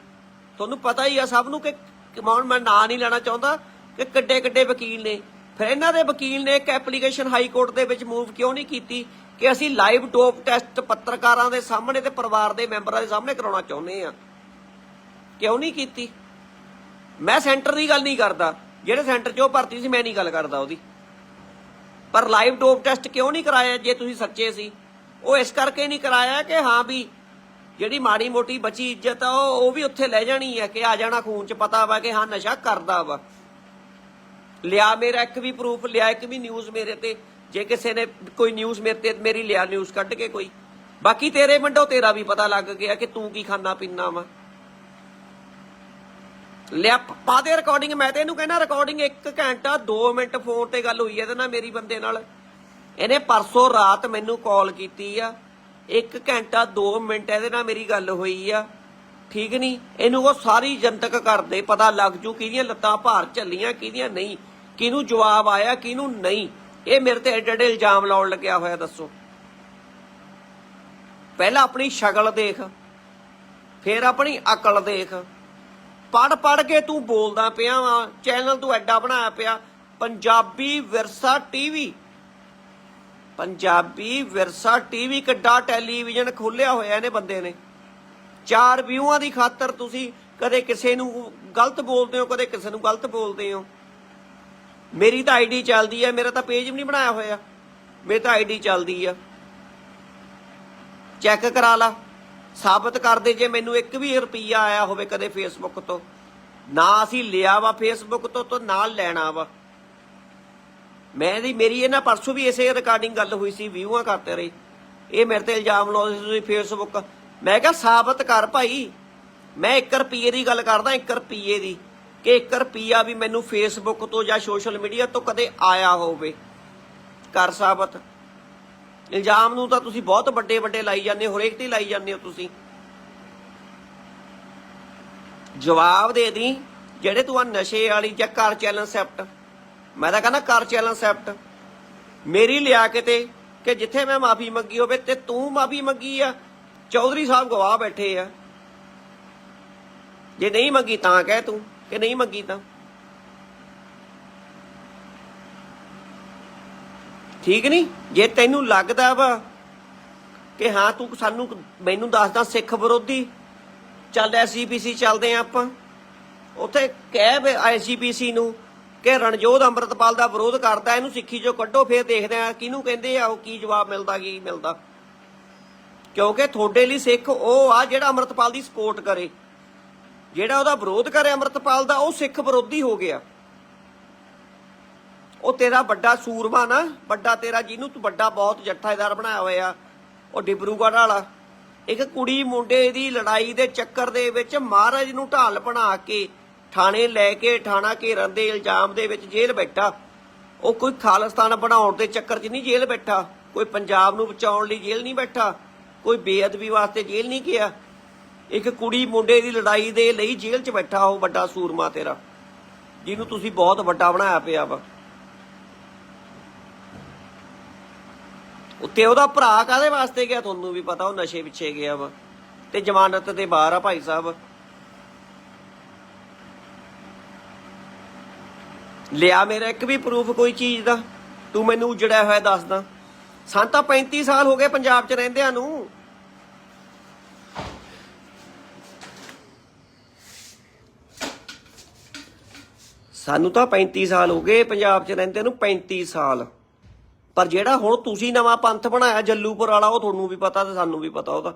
ਤੁਹਾਨੂੰ ਪਤਾ ਹੀ ਆ ਸਭ ਨੂੰ ਕਿ ਕਮਾਉਣ ਮੈਂ ਨਾਂ ਨਹੀਂ ਲੈਣਾ ਚਾਹੁੰਦਾ ਕਿ ਕਿੱਡੇ ਕਿੱਡੇ ਵਕੀਲ ਨੇ। ਫਿਰ ਇਹਨਾਂ ਦੇ ਵਕੀਲ ਨੇ ਇੱਕ ਐਪਲੀਕੇਸ਼ਨ ਹਾਈ ਕੋਰਟ ਦੇ ਵਿੱਚ ਮੂਵ ਕਿਉਂ ਨਹੀਂ ਕੀਤੀ ਕਿ ਅਸੀਂ ਲਾਈਵ ਡੋਪ ਟੈਸਟ ਪੱਤਰਕਾਰਾਂ ਦੇ ਸਾਹਮਣੇ ਤੇ ਪਰਿਵਾਰ ਦੇ ਮੈਂਬਰਾਂ ਦੇ ਸਾਹਮਣੇ ਕਰਾਉਣਾ ਚਾਹੁੰਦੇ ਆ। ਕਿਉਂ ਨਹੀਂ ਕੀਤੀ? ਮੈਂ ਸੈਂਟਰ ਦੀ ਗੱਲ ਨਹੀਂ ਕਰਦਾ। ਜਿਹੜੇ ਸੈਂਟਰ 'ਚ ਉਹ ਭਰਤੀ ਸੀ, ਮੈਂ ਨਹੀਂ ਗੱਲ ਕਰਦਾ ਉਹਦੀ। ਪਰ ਲਾਈਵ ਡੋਪ ਟੈਸਟ ਕਿਉਂ ਨਹੀਂ ਕਰਾਇਆ ਜੇ ਤੁਸੀਂ ਸੱਚੇ ਸੀ? ਉਹ ਇਸ ਕਰਕੇ ਨਹੀਂ ਕਰਾਇਆ ਕਿ ਹਾਂ ਵੀ ਜਿਹੜੀ ਮਾੜੀ ਮੋਟੀ ਬਚੀ ਇੱਜ਼ਤ ਆ, ਉਹ ਵੀ ਉੱਥੇ ਲੈ ਜਾਣੀ ਹੈ ਕਿ ਆ ਜਾਣਾ ਖੂਨ 'ਚ ਪਤਾ ਵਾ ਕਿ ਹਾਂ ਨਸ਼ਾ ਕਰਦਾ ਵਾ। ਲਿਆ ਮੇਰਾ ਇੱਕ ਵੀ ਪ੍ਰੂਫ ਲਿਆ ਇੱਕ ਵੀ ਨਿਊਜ਼ ਮੇਰੇ ਤੇ। ਜੇ ਕਿਸੇ ਨੇ ਕੋਈ ਨਿਊਜ਼ ਮੇਰੇ ਤੇ, ਮੇਰੀ ਲਿਆ ਨਿਊਜ਼ ਕੱਢ ਕੇ ਕੋਈ। ਬਾਕੀ ਤੇਰੇ ਮੰਡੋ ਤੇਰਾ ਵੀ ਪਤਾ ਲੱਗ ਗਿਆ ਕਿ ਤੂੰ ਕੀ ਖਾਣਾ ਪੀਣਾ ਵਾ। ਲਿਆ, ਪਾ ਦੇ ਰਿਕਾਰਡਿੰਗ ਮੈਂ ਤੇ ਇਹਨੂੰ ਕਹਿੰਦਾ ਰਿਕਾਰਡਿੰਗ 1 ਘੰਟਾ 2 ਮਿੰਟ ਫੋਨ ਤੇ ਗੱਲ ਹੋਈ ਇਹਦੇ ਨਾਲ ਮੇਰੀ ਬੰਦੇ ਨਾਲ। ਇਹਨੇ ਪਰਸੋਂ ਰਾਤ ਮੈਨੂੰ ਕਾਲ ਕੀਤੀ ਆ। 1 ਘੰਟਾ 2 ਮਿੰਟ ਇਹਦੇ ਨਾਲ ਮੇਰੀ ਗੱਲ ਹੋਈ ਆ। ਠੀਕ ਨਹੀਂ? ਇਹਨੂੰ ਉਹ ਸਾਰੀ ਜਨਤਕ ਕਰਦੇ, ਪਤਾ ਲੱਗ ਜੂ ਕਿਹਦੀਆਂ ਲੱਤਾਂ ਭਾਰ ਚੱਲੀਆਂ ਕਿਹਦੀਆਂ ਨਹੀਂ। ਕਿਹਨੂੰ ਜਵਾਬ ਆਇਆ, ਕਿਹਨੂੰ ਨਹੀਂ। ਇਹ ਮੇਰੇ ਤੇ ਐਡੇ ਐਡੇ ਇਲਜ਼ਾਮ ਲਾਉਣ ਲੱਗਿਆ ਹੋਇਆ, ਦੱਸੋ। ਪਹਿਲਾਂ ਆਪਣੀ ਸ਼ਕਲ ਦੇਖ, ਫਿਰ ਆਪਣੀ ਅਕਲ ਦੇਖ। ਪੜ ਪੜ ਕੇ ਤੂੰ ਬੋਲਦਾ ਪਿਆ ਵਾ, ਚੈਨਲ ਤੂੰ ਐਡਾ ਬਣਾਇਆ ਪਿਆ। ਪੰਜਾਬੀ ਵਿਰਸਾ ਟੀਵੀ। ਪੰਜਾਬੀ ਵਿਰਸਾ ਟੀਵੀ ਕਿੱਡਾ ਟੈਲੀਵਿਜ਼ਨ ਖੋਲਿਆ ਹੋਇਆ ਇਹਨੇ ਬੰਦੇ ਨੇ। ਚਾਰ ਵਿਊਆਂ ਦੀ ਖਾਤਰ ਤੁਸੀਂ ਕਦੇ ਕਿਸੇ ਨੂੰ ਗਲਤ ਬੋਲਦੇ ਹੋ, ਕਦੇ ਕਿਸੇ ਨੂੰ ਗਲਤ ਬੋਲਦੇ ਹੋ। ਮੇਰੀ ਤਾਂ ਆਈਡੀ ਚੱਲਦੀ ਹੈ ਮੇਰਾ ਤਾਂ ਪੇਜ ਵੀ ਨਹੀਂ ਬਣਾਇਆ ਹੋਇਆ। ਮੇਰੀ ਤਾਂ ਆਈਡੀ ਚੱਲਦੀ ਆ। ਚੈੱਕ ਕਰਾ ਲਾ। ਸਾਬਤ ਕਰ ਜੇ ਮੈਨੂੰ ਇੱਕ ਵੀ ਰੁਪਈਆ ਆਇਆ ਹੋਵੇ ਕਦੇ ਫੇਸਬੁੱਕ ਤੋਂ। ਨਾ ਅਸੀਂ ਲਿਆ ਵਾ ਫੇਸਬੁੱਕ ਤੋਂ ਤੋਂ ਨਾਲ ਲੈਣਾ ਵਾ। ਮੈਂ ਦੀ ਮੇਰੀ ਇਹਨਾਂ ਪਰਸੋਂ ਵੀ ਇਸੇ ਰਿਕਾਰਡਿੰਗ ਗੱਲ ਹੋਈ ਸੀ ਵਿਊਆਂ ਕਰਦੇ ਰਹੇ। ਇਹ ਮੇਰੇ ਤੇ ਇਲਜ਼ਾਮ ਲਾਉਂਦੇ ਸੀ ਤੁਸੀਂ ਫੇਸਬੁੱਕ ਮੈਂ ਕਿਹਾ, ਸਾਬਤ ਕਰ ਭਾਈ। ਮੈਂ 1 ਰੁਪਈਏ ਦੀ ਗੱਲ ਕਰਦਾ 1 ਰੁਪਈਏ ਦੀ। ਕਿ 1 ਰੁਪਈਆ ਵੀ ਮੈਨੂੰ ਫੇਸਬੁੱਕ ਤੋਂ ਜਾਂ ਸੋਸ਼ਲ ਮੀਡੀਆ ਤੋਂ ਕਦੇ ਆਇਆ ਹੋਵੇ। ਕਰ ਸਾਬਤ। ਇਲਜ਼ਾਮ ਨੂੰ ਤਾਂ ਤੁਸੀਂ ਬਹੁਤ ਵੱਡੇ ਵੱਡੇ ਲਾਈ ਜਾਂਦੇ ਹੋ, ਹਰੇਕ ਤੇ ਲਾਈ ਜਾਂਦੇ ਹੋ ਤੁਸੀਂ। ਜਵਾਬ ਦੇ ਦੀ, ਜਿਹੜੇ ਤੂੰ ਆ ਨਸ਼ੇ ਵਾਲੀ ਜਾਂ ਕਰ ਚੈਲੰਜ ਸੈਪਟ। ਮੈਂ ਤਾਂ ਕਹਿੰਦਾ ਕਰ ਚੈਲੰਜ ਸੈਪਟ। ਮੇਰੀ ਲਿਆ ਕਿਤੇ ਕਿ ਜਿੱਥੇ ਮੈਂ ਮਾਫੀ ਮੰਗੀ ਹੋਵੇ ਤੇ ਤੂੰ ਮਾਫੀ ਮੰਗੀ ਆ। ਚੌਧਰੀ ਸਾਹਿਬ ਗਵਾਹ ਬੈਠੇ ਆ। ਜੇ ਨਹੀਂ ਮੰਗੀ ਤਾਂ ਕਹਿ ਤੂੰ, ਕਿ ਨਹੀਂ ਮੰਗੀ ਤਾਂ। ਠੀਕ ਨਹੀਂ? ਜੇ ਤੈਨੂੰ ਲੱਗਦਾ ਵਾ ਕਿ ਹਾਂ ਤੂੰ ਸਾਨੂੰ ਮੈਨੂੰ ਦੱਸਦਾ ਸਿੱਖ ਵਿਰੋਧੀ, ਚੱਲ ਐਸਜੀਪੀਸੀ ਚੱਲਦੇ ਆ ਆਪਾਂ। ਉੱਥੇ ਕਹਿ ਐਸਜੀਪੀਸੀ ਨੂੰ ਕਿ ਰਣਜੋਧ ਅੰਮ੍ਰਿਤਪਾਲ ਦਾ ਵਿਰੋਧ ਕਰਦਾ, ਇਹਨੂੰ ਸਿੱਖੀ ਚੋਂ ਕੱਢੋ, ਫੇਰ ਦੇਖਦੇ ਆ ਕਿਹਨੂੰ ਕਹਿੰਦੇ ਆ, ਉਹ ਕੀ ਜਵਾਬ ਮਿਲਦਾ, ਕੀ ਮਿਲਦਾ। ਕਿਉਂਕਿ ਤੁਹਾਡੇ ਲਈ ਸਿੱਖ ਉਹ ਆ ਜਿਹੜਾ ਅੰਮ੍ਰਿਤਪਾਲ ਦੀ ਸਪੋਰਟ ਕਰੇ। ਜਿਹੜਾ ਉਹਦਾ ਵਿਰੋਧ ਕਰੇ ਅੰਮ੍ਰਿਤਪਾਲ ਦਾ, ਉਹ ਸਿੱਖ ਵਿਰੋਧੀ ਹੋ ਗਿਆ। ਉਹ ਤੇਰਾ ਵੱਡਾ ਸੂਰਮਾ ਨਾ, ਵੱਡਾ ਤੇਰਾ ਜਿਹਨੂੰ ਤੂੰ ਵੱਡਾ ਬਹੁਤ ਜੱਥੇਦਾਰ ਬਣਾਇਆ ਹੋਇਆ, ਉਹ ਡਿਬਰੂਗੜ੍ਹ ਵਾਲਾ। ਇੱਕ ਕੁੜੀ ਮੁੰਡੇ ਦੀ ਲੜਾਈ ਦੇ ਚੱਕਰ ਦੇ ਵਿੱਚ ਮਹਾਰਾਜ ਨੂੰ ਢਾਲ ਬਣਾ ਕੇ ਥਾਣੇ ਲੈ ਕੇ, ਥਾਣਾ ਘੇਰਨ ਦੇ ਇਲਜ਼ਾਮ ਦੇ ਵਿੱਚ ਜੇਲ੍ਹ ਬੈਠਾ। ਉਹ ਕੋਈ ਖਾਲਿਸਤਾਨ ਬਣਾਉਣ ਦੇ ਚੱਕਰ 'ਚ ਨਹੀਂ ਜੇਲ੍ਹ ਬੈਠਾ। ਕੋਈ ਪੰਜਾਬ ਨੂੰ ਬਚਾਉਣ ਲਈ ਜੇਲ੍ਹ ਨਹੀਂ ਬੈਠਾ। ਕੋਈ ਬੇਅਦਬੀ ਵਾਸਤੇ ਜੇਲ੍ਹ ਨਹੀਂ ਗਿਆ। ਇੱਕ ਕੁੜੀ ਮੁੰਡੇ ਦੀ ਲੜਾਈ ਦੇ ਲਈ ਜੇਲ੍ਹ 'ਚ ਬੈਠਾ ਉਹ ਵੱਡਾ ਸੂਰਮਾ ਤੇਰਾ, ਜਿਹਨੂੰ ਤੁਸੀਂ ਬਹੁਤ ਵੱਡਾ ਬਣਾਇਆ ਪਿਆ ਵਾ। ਉੱਤੇ ਉਹਦਾ ਭਰਾ ਕਾਦੇ ਵਾਸਤੇ ਗਿਆ? ਤੁਹਾਨੂੰ ਵੀ ਪਤਾ, ਉਹ ਨਸ਼ੇ ਪਿੱਛੇ ਗਿਆ ਵਾ। ਤੇ ਜ਼ਮਾਨਤ ਦੇ ਬਾਹਰ ਆ ਭਾਈ ਸਾਹਿਬ। ਲਿਆ ਮੇਰਾ ਇੱਕ ਵੀ ਪ੍ਰੂਫ ਕੋਈ ਚੀਜ਼ ਦਾ। ਤੂੰ ਮੈਨੂੰ ਉਜੜਿਆ ਹੋਇਆ ਦੱਸਦਾ ਸਾਨੂੰ ਤਾਂ 35 ਸਾਲ ਹੋ ਗਏ ਪੰਜਾਬ 'ਚ ਰਹਿੰਦਿਆਂ ਨੂੰ। ਸਾਨੂੰ ਤਾਂ 35 ਸਾਲ ਹੋ ਗਏ ਪੰਜਾਬ 'ਚ ਰਹਿੰਦੇ ਨੂੰ 35 ਸਾਲ। ਪਰ ਜਿਹੜਾ ਹੁਣ ਤੁਸੀਂ ਨਵਾਂ ਪੰਥ ਬਣਾਇਆ, ਜੱਲੂਪੁਰ ਵਾਲਾ, ਉਹ ਤੁਹਾਨੂੰ ਵੀ ਪਤਾ ਤੇ ਸਾਨੂੰ ਵੀ ਪਤਾ ਉਹਦਾ।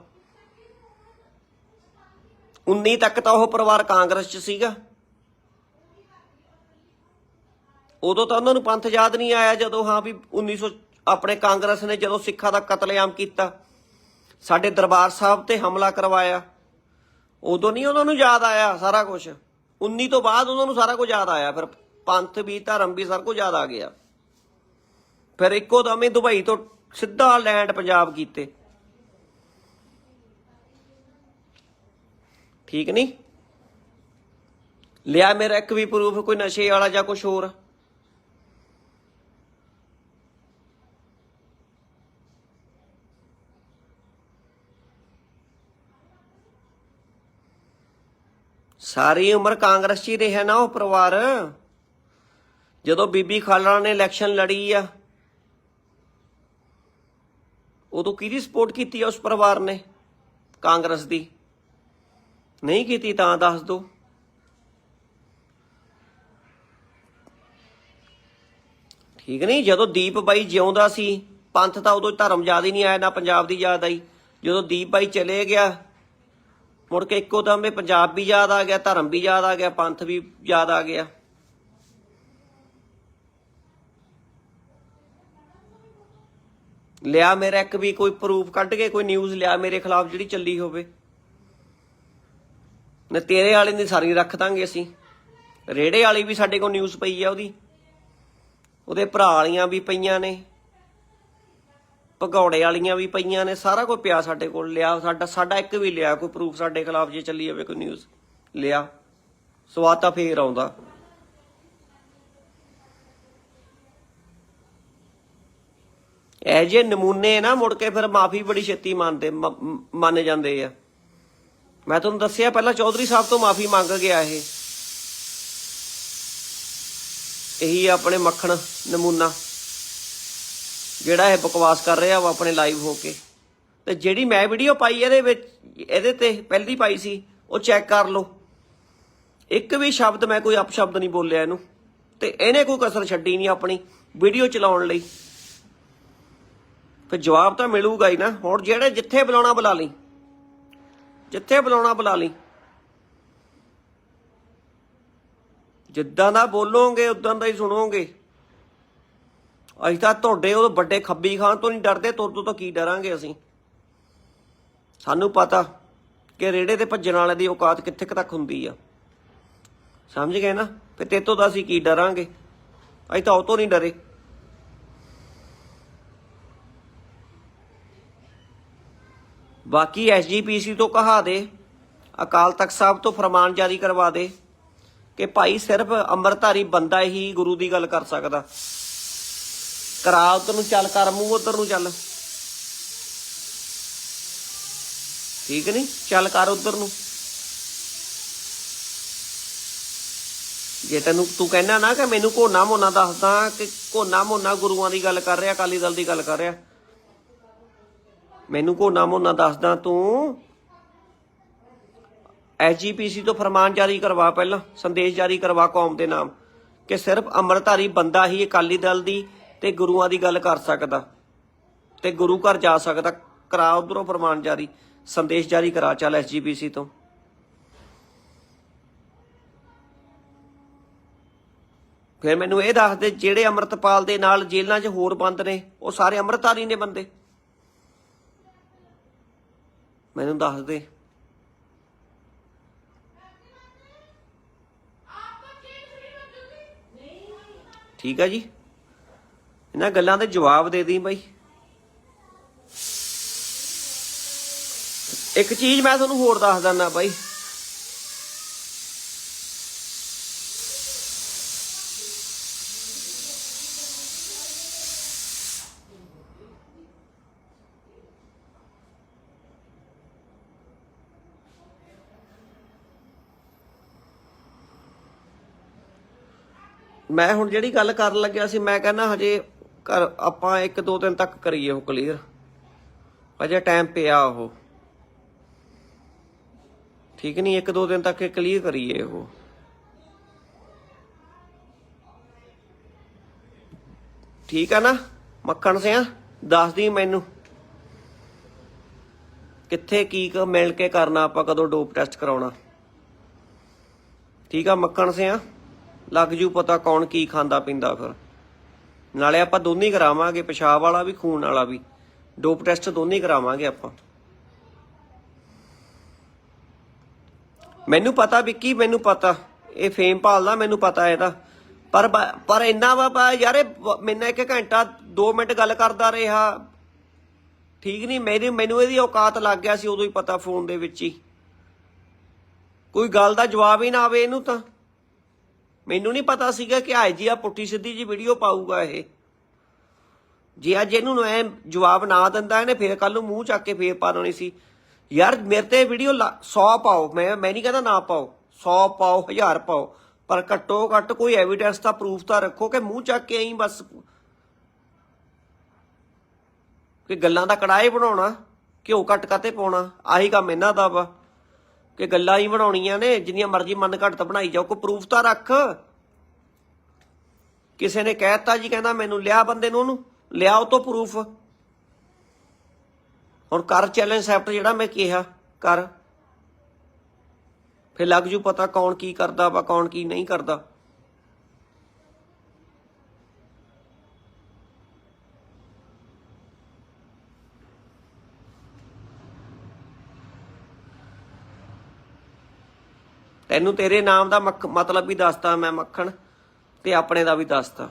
19 ਤੱਕ ਤਾਂ ਉਹ ਪਰਿਵਾਰ ਕਾਂਗਰਸ 'ਚ ਸੀਗਾ। ਉਦੋਂ ਤਾਂ ਉਹਨਾਂ ਨੂੰ ਪੰਥ ਯਾਦ ਨਹੀਂ ਆਇਆ ਜਦੋਂ, ਹਾਂ ਵੀ 1900 ਆਪਣੇ ਕਾਂਗਰਸ ਨੇ ਜਦੋਂ ਸਿੱਖਾਂ ਦਾ ਕਤਲੇਆਮ ਕੀਤਾ, ਸਾਡੇ ਦਰਬਾਰ ਸਾਹਿਬ ਤੇ ਹਮਲਾ ਕਰਵਾਇਆ, ਉਦੋਂ ਨਹੀਂ ਉਹਨਾਂ ਨੂੰ ਯਾਦ ਆਇਆ ਸਾਰਾ ਕੁਝ 19 ਤੋਂ ਬਾਅਦ ਉਹਨਾਂ ਨੂੰ ਸਾਰਾ ਕੁਝ ਯਾਦ ਆਇਆ, ਫਿਰ ਪੰਥ ਵੀ, ਧਰਮ ਵੀ ਸਾਰਾ ਕੁਝ ਯਾਦ ਆ ਗਿਆ। ਫਿਰ ਇੱਕੋ ਦਮ ਹੀ ਦੁਬਈ ਤੋਂ ਸਿੱਧਾ ਲੈਂਡ ਪੰਜਾਬ ਕੀਤੇ। ਠੀਕ ਨਹੀਂ? ਲਿਆ ਮੇਰਾ ਇੱਕ ਵੀ ਪ੍ਰੂਫ ਕੋਈ ਨਸ਼ੇ ਵਾਲਾ ਜਾਂ ਕੁਝ ਹੋਰ? ਸਾਰੀ ਉਮਰ ਕਾਂਗਰਸ 'ਚ ਹੀ ਰਿਹਾ ਨਾ ਉਹ ਪਰਿਵਾਰ। ਜਦੋਂ ਬੀਬੀ ਖਾਲੜਾ ਨੇ ਇਲੈਕਸ਼ਨ ਲੜੀ ਆ ਉਦੋਂ ਕਿਹਦੀ ਸਪੋਰਟ ਕੀਤੀ ਆ ਉਸ ਪਰਿਵਾਰ ਨੇ? ਕਾਂਗਰਸ ਦੀ। ਨਹੀਂ ਕੀਤੀ ਤਾਂ ਦੱਸ ਦੋ ਠੀਕ ਨਹੀਂ? ਜਦੋਂ ਦੀਪ ਬਾਈ ਜਿਉਂਦਾ ਸੀ, ਪੰਥ ਤਾਂ ਉਦੋਂ ਧਰਮ ਯਾਦ ਹੀ ਨਹੀਂ ਆਇਆ, ਨਾ ਪੰਜਾਬ ਦੀ ਯਾਦ ਆਈ। ਜਦੋਂ ਦੀਪ ਬਾਈ ਚਲੇ ਗਿਆ, ਮੁੜ ਕੇ ਇੱਕੋ ਦਮ ਇਹ ਪੰਜਾਬ ਵੀ ਯਾਦ ਆ ਗਿਆ, ਧਰਮ ਵੀ ਯਾਦ ਆ ਗਿਆ, ਪੰਥ ਵੀ ਯਾਦ ਆ ਗਿਆ। ਲਿਆ ਮੇਰਾ ਇੱਕ ਵੀ ਕੋਈ ਪ੍ਰੂਫ ਕੱਢ ਕੇ, ਕੋਈ ਨਿਊਜ਼ ਲਿਆ ਮੇਰੇ ਖਿਲਾਫ ਜਿਹੜੀ ਚੱਲੀ ਹੋਵੇ। ਨਾ ਤੇਰੇ ਵਾਲੇ ਦੀ ਸਾਰੀ ਰੱਖ ਦਾਂਗੇ ਅਸੀਂ। ਰੇੜੇ ਵਾਲੀ ਵੀ ਸਾਡੇ ਕੋਲ ਨਿਊਜ਼ ਪਈ ਆ ਉਹਦੀ। ਉਹਦੇ ਭਰਾ ਵਾਲੀਆਂ ਵੀ ਪਈਆਂ ਨੇ। ਭਗੌੜੇ ਵਾਲੀਆਂ ਵੀ ਪਈਆਂ ਨੇ। ਸਾਰਾ ਕੁਝ ਪਿਆ ਸਾਡੇ ਕੋਲ, ਲਿਆ ਸਾਡਾ ਸਾਡਾ ਇੱਕ ਵੀ ਲਿਆ ਕੋਈ ਪ੍ਰੂਫ ਸਾਡੇ ਖਿਲਾਫ ਜੇ ਚੱਲੀ ਜਾਵੇ ਕੋਈ ਨਿਊਜ਼ ਲਿਆ। ਸਵਾਦ ਤਾਂ ਫੇਰ ਆਉਂਦਾ। ਇਹ ਜੇ ਨਮੂਨੇ ਨਾ ਮੁੜ ਕੇ ਫਿਰ ਮਾਫੀ ਬੜੀ ਛੇਤੀ ਮੰਨਦੇ ਮੰਨ ਜਾਂਦੇ ਆ। ਮੈਂ ਤੁਹਾਨੂੰ ਦੱਸਿਆ ਪਹਿਲਾਂ ਚੌਧਰੀ ਸਾਹਿਬ ਤੋਂ ਮਾਫੀ ਮੰਗ ਗਿਆ ਇਹ। ਇਹੀ ਆਪਣੇ ਮੱਖਣ ਨਮੂਨਾ, ਜਿਹੜਾ ਇਹ ਬਕਵਾਸ ਕਰ ਰਿਹਾ ਵਾ ਆਪਣੇ ਲਾਈਵ ਹੋ ਕੇ। ਤੇ ਜਿਹੜੀ ਮੈਂ ਵੀਡੀਓ ਪਾਈ ਇਹਦੇ ਵਿੱਚ, ਇਹਦੇ ਤੇ ਪਹਿਲੀ ਪਾਈ ਸੀ, ਉਹ ਚੈੱਕ ਕਰ ਲਓ। ਇੱਕ ਵੀ ਸ਼ਬਦ ਮੈਂ ਕੋਈ ਅਪਸ਼ਬਦ ਨਹੀਂ ਬੋਲਿਆ ਇਹਨੂੰ। ਤੇ ਇਹਨੇ ਕੋਈ ਕਸਰ ਛੱਡੀ ਨਹੀਂ ਆਪਣੀ ਵੀਡੀਓ ਚਲਾਉਣ ਲਈ। ਫਿਰ ਜਵਾਬ ਤਾਂ ਮਿਲੂਗਾ ਹੀ ਨਾ। ਹੁਣ ਜਿਹੜੇ ਜਿੱਥੇ ਬੁਲਾਉਣਾ ਬੁਲਾ ਲਈ। ਜਿੱਥੇ ਬੁਲਾਉਣਾ ਬੁਲਾ ਲਈ। ਜਿੱਦਾਂ ਦਾ ਬੋਲੋਗੇ, ਉਦਾਂ ਦਾ ਹੀ ਸੁਣੋਗੇ। ਅਸੀਂ ਤਾਂ ਤੁਹਾਡੇ ਉਹ ਵੱਡੇ ਖੱਬੀ ਖਾਨ ਤੋਂ ਨਹੀਂ ਡਰਦੇ, ਤੁਰ ਤੋਂ ਤਾਂ ਕੀ ਡਰਾਂਗੇ ਅਸੀਂ? ਸਾਨੂੰ ਪਤਾ ਕਿ ਰੇੜੇ ਤੇ ਭੱਜਣ ਵਾਲੇ ਦੀ ਔਕਾਤ ਕਿੱਥੇ ਕੁ ਤੱਕ ਹੁੰਦੀ ਆ। ਸਮਝ ਗਏ ਨਾ? ਫਿਰ ਤੇਤੋਂ ਤਾਂ ਅਸੀਂ ਕੀ ਡਰਾਂਗੇ? ਅਸੀਂ ਤਾਂ ਉਹ ਤੋਂ ਨਹੀਂ ਡਰੇ। ਬਾਕੀ ਐਸਜੀਪੀਸੀ ਤੋਂ ਕਹਾ ਦੇ, ਅਕਾਲ ਤਖਤ ਸਾਹਿਬ ਤੋਂ ਫਰਮਾਨ ਜਾਰੀ ਕਰਵਾ ਦੇ ਕਿ ਭਾਈ ਸਿਰਫ ਅੰਮ੍ਰਿਤਧਾਰੀ ਬੰਦਾ ਹੀ ਗੁਰੂ ਦੀ ਗੱਲ ਕਰ ਸਕਦਾ। ਕਰਾ ਉਧਰ ਨੂੰ ਚੱਲ, ਕਰ ਮੂੰਹ ਉਧਰ ਨੂੰ ਚੱਲ। ਠੀਕ ਨਹੀਂ? ਚੱਲ, ਕਰ ਉਧਰ ਨੂੰ। ਜੇ ਤੈਨੂੰ, ਤੂੰ ਕਹਿਣਾ ਨਾ ਕਿ ਮੈਨੂੰ ਕੋਨਾ ਮੋਨਾ ਦੱਸਦਾ ਕਿ ਕੋਨਾ ਮੋਨਾ ਗੁਰੂਆਂ ਦੀ ਗੱਲ ਕਰ ਰਿਹਾ, ਅਕਾਲੀ ਦਲ ਦੀ ਗੱਲ ਕਰ ਰਿਹਾ। ਮੈਨੂੰ ਕੋਨਾ ਮੋਨਾ ਦੱਸਦਾ ਤੂੰ? ਐਜੀਪੀਸੀ ਤੋਂ ਫਰਮਾਨ ਜਾਰੀ ਕਰਵਾ ਪਹਿਲਾਂ, ਸੰਦੇਸ਼ ਜਾਰੀ ਕਰਵਾ ਕੌਮ ਦੇ ਨਾਮ, ਕਿ ਸਿਰਫ ਅੰਮ੍ਰਿਤਧਾਰੀ ਬੰਦਾ ਹੀ ਅਕਾਲੀ ਦਲ ਦੀ ਤੇ ਗੁਰੂਆਂ ਦੀ ਗੱਲ ਕਰ ਸਕਦਾ, ਤੇ ਗੁਰੂ ਘਰ ਜਾ ਸਕਦਾ। ਕਰਾ ਉਧਰੋਂ ਫਰਮਾਨ ਜਾਰੀ, ਸੰਦੇਸ਼ ਜਾਰੀ ਕਰਾ, ਚੱਲ ਐਸਜੀਪੀਸੀ ਤੋਂ। ਫਿਰ ਮੈਨੂੰ ਇਹ ਦੱਸ ਦੇ, ਜਿਹੜੇ ਅੰਮ੍ਰਿਤਪਾਲ ਦੇ ਨਾਲ ਜੇਲ੍ਹਾਂ 'ਚ ਹੋਰ ਬੰਦ ਨੇ, ਉਹ ਸਾਰੇ ਅੰਮ੍ਰਿਤਧਾਰੀ ਨੇ ਬੰਦੇ। ਮੈਨੂੰ ਦੱਸ ਦੇ। ਠੀਕ ਆ ਜੀ। ਇਹਨਾਂ ਗੱਲਾਂ ਦੇ ਜਵਾਬ ਦੇ ਦੀ ਬਾਈ। ਇੱਕ ਚੀਜ਼ ਮੈਂ ਤੁਹਾਨੂੰ ਹੋਰ ਦੱਸ ਦਿੰਦਾ ਬਾਈ। ਮੈਂ ਹੁਣ ਜਿਹੜੀ ਗੱਲ ਕਰਨ ਲੱਗਿਆ ਸੀ, ਮੈਂ ਕਹਿੰਦਾ ਹਜੇ ਕਰ ਆਪਾਂ ਇੱਕ ਦੋ ਦਿਨ ਤੱਕ ਕਰੀਏ ਉਹ ਕਲੀਅਰ ਅਜੇ ਟਾਈਮ ਪਿਆ ਉਹ। ਠੀਕ ਨਹੀਂ, ਇੱਕ ਦੋ ਦਿਨ ਤੱਕ ਕਲੀਅਰ ਕਰੀਏ ਉਹ। ਠੀਕ ਆ ਨਾ? ਮੱਖਣ ਸਿਆ, ਦੱਸ ਦੀ ਮੈਨੂੰ। ਕਿੱਥੇ ਕੀ ਮਿਲ ਕੇ ਕਰਨਾ, ਆਪਾਂ ਕਦੋਂ ਡੋਪ ਟੈਸਟ ਕਰਾਉਣਾ। ਠੀਕ ਆ ਮੱਖਣ ਸਿਆ? ਲੱਗ ਜੂ ਪਤਾ ਕੌਣ ਕੀ ਖਾਂਦਾ ਪੀਂਦਾ ਫਿਰ। ਨਾਲੇ ਆਪਾਂ ਦੋਨੇ ਕਰਾਵਾਂਗੇ, ਪਿਸ਼ਾਬ ਵਾਲਾ ਵੀ, ਖੂਨ ਵਾਲਾ ਵੀ। ਡੋਪ ਟੈਸਟ ਦੋਨੇ ਕਰਾਵਾਂਗੇ ਆਪਾਂ। ਮੈਨੂੰ ਪਤਾ ਵਿੱਕੀ, ਮੈਨੂੰ ਪਤਾ। ਇਹ ਫੇਮ ਭਾਲਦਾ, ਮੈਨੂੰ ਪਤਾ ਇਹਦਾ। ਪਰ ਬ- ਪਰ ਇੰਨਾ ਵਾ ਪਾ ਯਾਰ ਇਹ ਮੈਨਾਂ ਇੱਕ ਘੰਟਾ 2 ਮਿੰਟ ਗੱਲ ਕਰਦਾ ਰਿਹਾ। ਠੀਕ ਨਹੀਂ ਮੇਰੀ, ਮੈਨੂੰ ਇਹਦੀ ਔਕਾਤ ਲੱਗ ਗਿਆ ਸੀ, ਉਦੋਂ ਹੀ ਪਤਾ ਫੋਨ ਦੇ ਵਿੱਚ ਹੀ। ਕੋਈ ਗੱਲ ਦਾ ਜਵਾਬ ਹੀ ਨਾ ਆਵੇ ਇਹਨੂੰ ਤਾਂ। ਮੈਨੂੰ ਨਹੀਂ ਪਤਾ ਸੀਗਾ ਕਿ ਆਈ ਜੀ ਆ ਪੁੱਠੀ ਸਿੱਧੀ ਜੀ ਵੀਡੀਓ ਪਾਊਗਾ ਇਹ। ਜੇ ਅੱਜ ਇਹਨੂੰ ਐ ਜਵਾਬ ਨਾ ਦਿੰਦਾ, ਇਹਨੇ ਫੇਰ ਕੱਲ ਨੂੰ ਮੂੰਹ ਚੱਕ ਕੇ ਫੇਰ ਪਾ ਦੇਣੀ ਸੀ। ਯਾਰ, ਮੇਰੇ ਤੇ ਵੀਡੀਓ 100 ਪਾਓ। ਮੈਂ ਮੈਂ ਨਹੀਂ ਕਹਿੰਦਾ ਨਾ ਪਾਓ। 100 ਪਾਓ 1000 ਪਾਓ। ਪਰ ਘੱਟੋ ਘੱਟ ਕੋਈ ਐਵੀਡੈਂਸ ਦਾ ਪ੍ਰੂਫ ਤਾਂ ਰੱਖੋ ਕਿ ਮੂੰਹ ਚੱਕ ਕੇ ਐਂ ਬਸ ਕਿ ਗੱਲਾਂ ਦਾ ਕੜਾਏ ਬਣਾਉਣਾ, ਘਿਓ ਕੱਟ ਕਾਤੇ ਪਾਉਣਾ, ਆਹੀ ਕੰਮ ਇਹਨਾਂ ਦਾ ਵਾ। ਕਿ ਗੱਲਾਂ ਹੀ ਬਣਾਉਣੀਆਂ ਨੇ, ਜਿੰਨੀਆਂ ਮਰਜ਼ੀ ਮਨ ਘੜਤ ਬਣਾਈ ਜਾਓ, ਕੋਈ ਪ੍ਰੂਫ ਤਾਂ ਰੱਖ। ਕਿਸੇ ਨੇ ਕਹਿਤਾ ਜੀ, ਕਹਿੰਦਾ ਮੈਨੂੰ ਲਿਆ ਬੰਦੇ ਨੂੰ ਉਹਨੂੰ, ਲਿਆ ਉਹ ਤੋਂ ਪ੍ਰੂਫ ਹੁਣ ਕਰ ਚੈਲੰਜ ਸੈਪਟ ਜਿਹੜਾ ਮੈਂ ਕਿਹਾ, ਕਰ। ਫਿਰ ਲੱਗ ਜੂ ਪਤਾ ਕੌਣ ਕੀ ਕਰਦਾ ਵਾ, ਕੌਣ ਕੀ ਨਹੀਂ ਕਰਦਾ। ਤੈਨੂੰ ਤੇਰੇ ਨਾਮ ਦਾ ਮੱਖ- ਮਤਲਬ ਵੀ ਦੱਸਦਾ ਮੈਂ ਮੱਖਣ ਤੇ ਆਪਣੇ ਦਾ ਵੀ ਦੱਸਤਾ।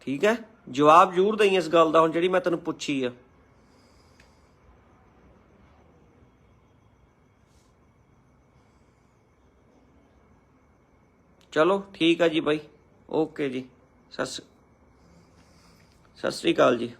ਠੀਕ ਹੈ? ਜਵਾਬ ਜ਼ਰੂਰ ਦੇਈ ਇਸ ਗੱਲ ਦਾ, ਹੁਣ ਜਿਹੜੀ ਮੈਂ ਤੈਨੂੰ ਪੁੱਛੀ ਆ। ਚਲੋ, ਠੀਕ ਆ ਜੀ ਬਾਈ। ਓਕੇ ਜੀ। ਸਤਿ ਸ੍ਰੀ- ਸਤਿ ਸ੍ਰੀ ਅਕਾਲ ਜੀ।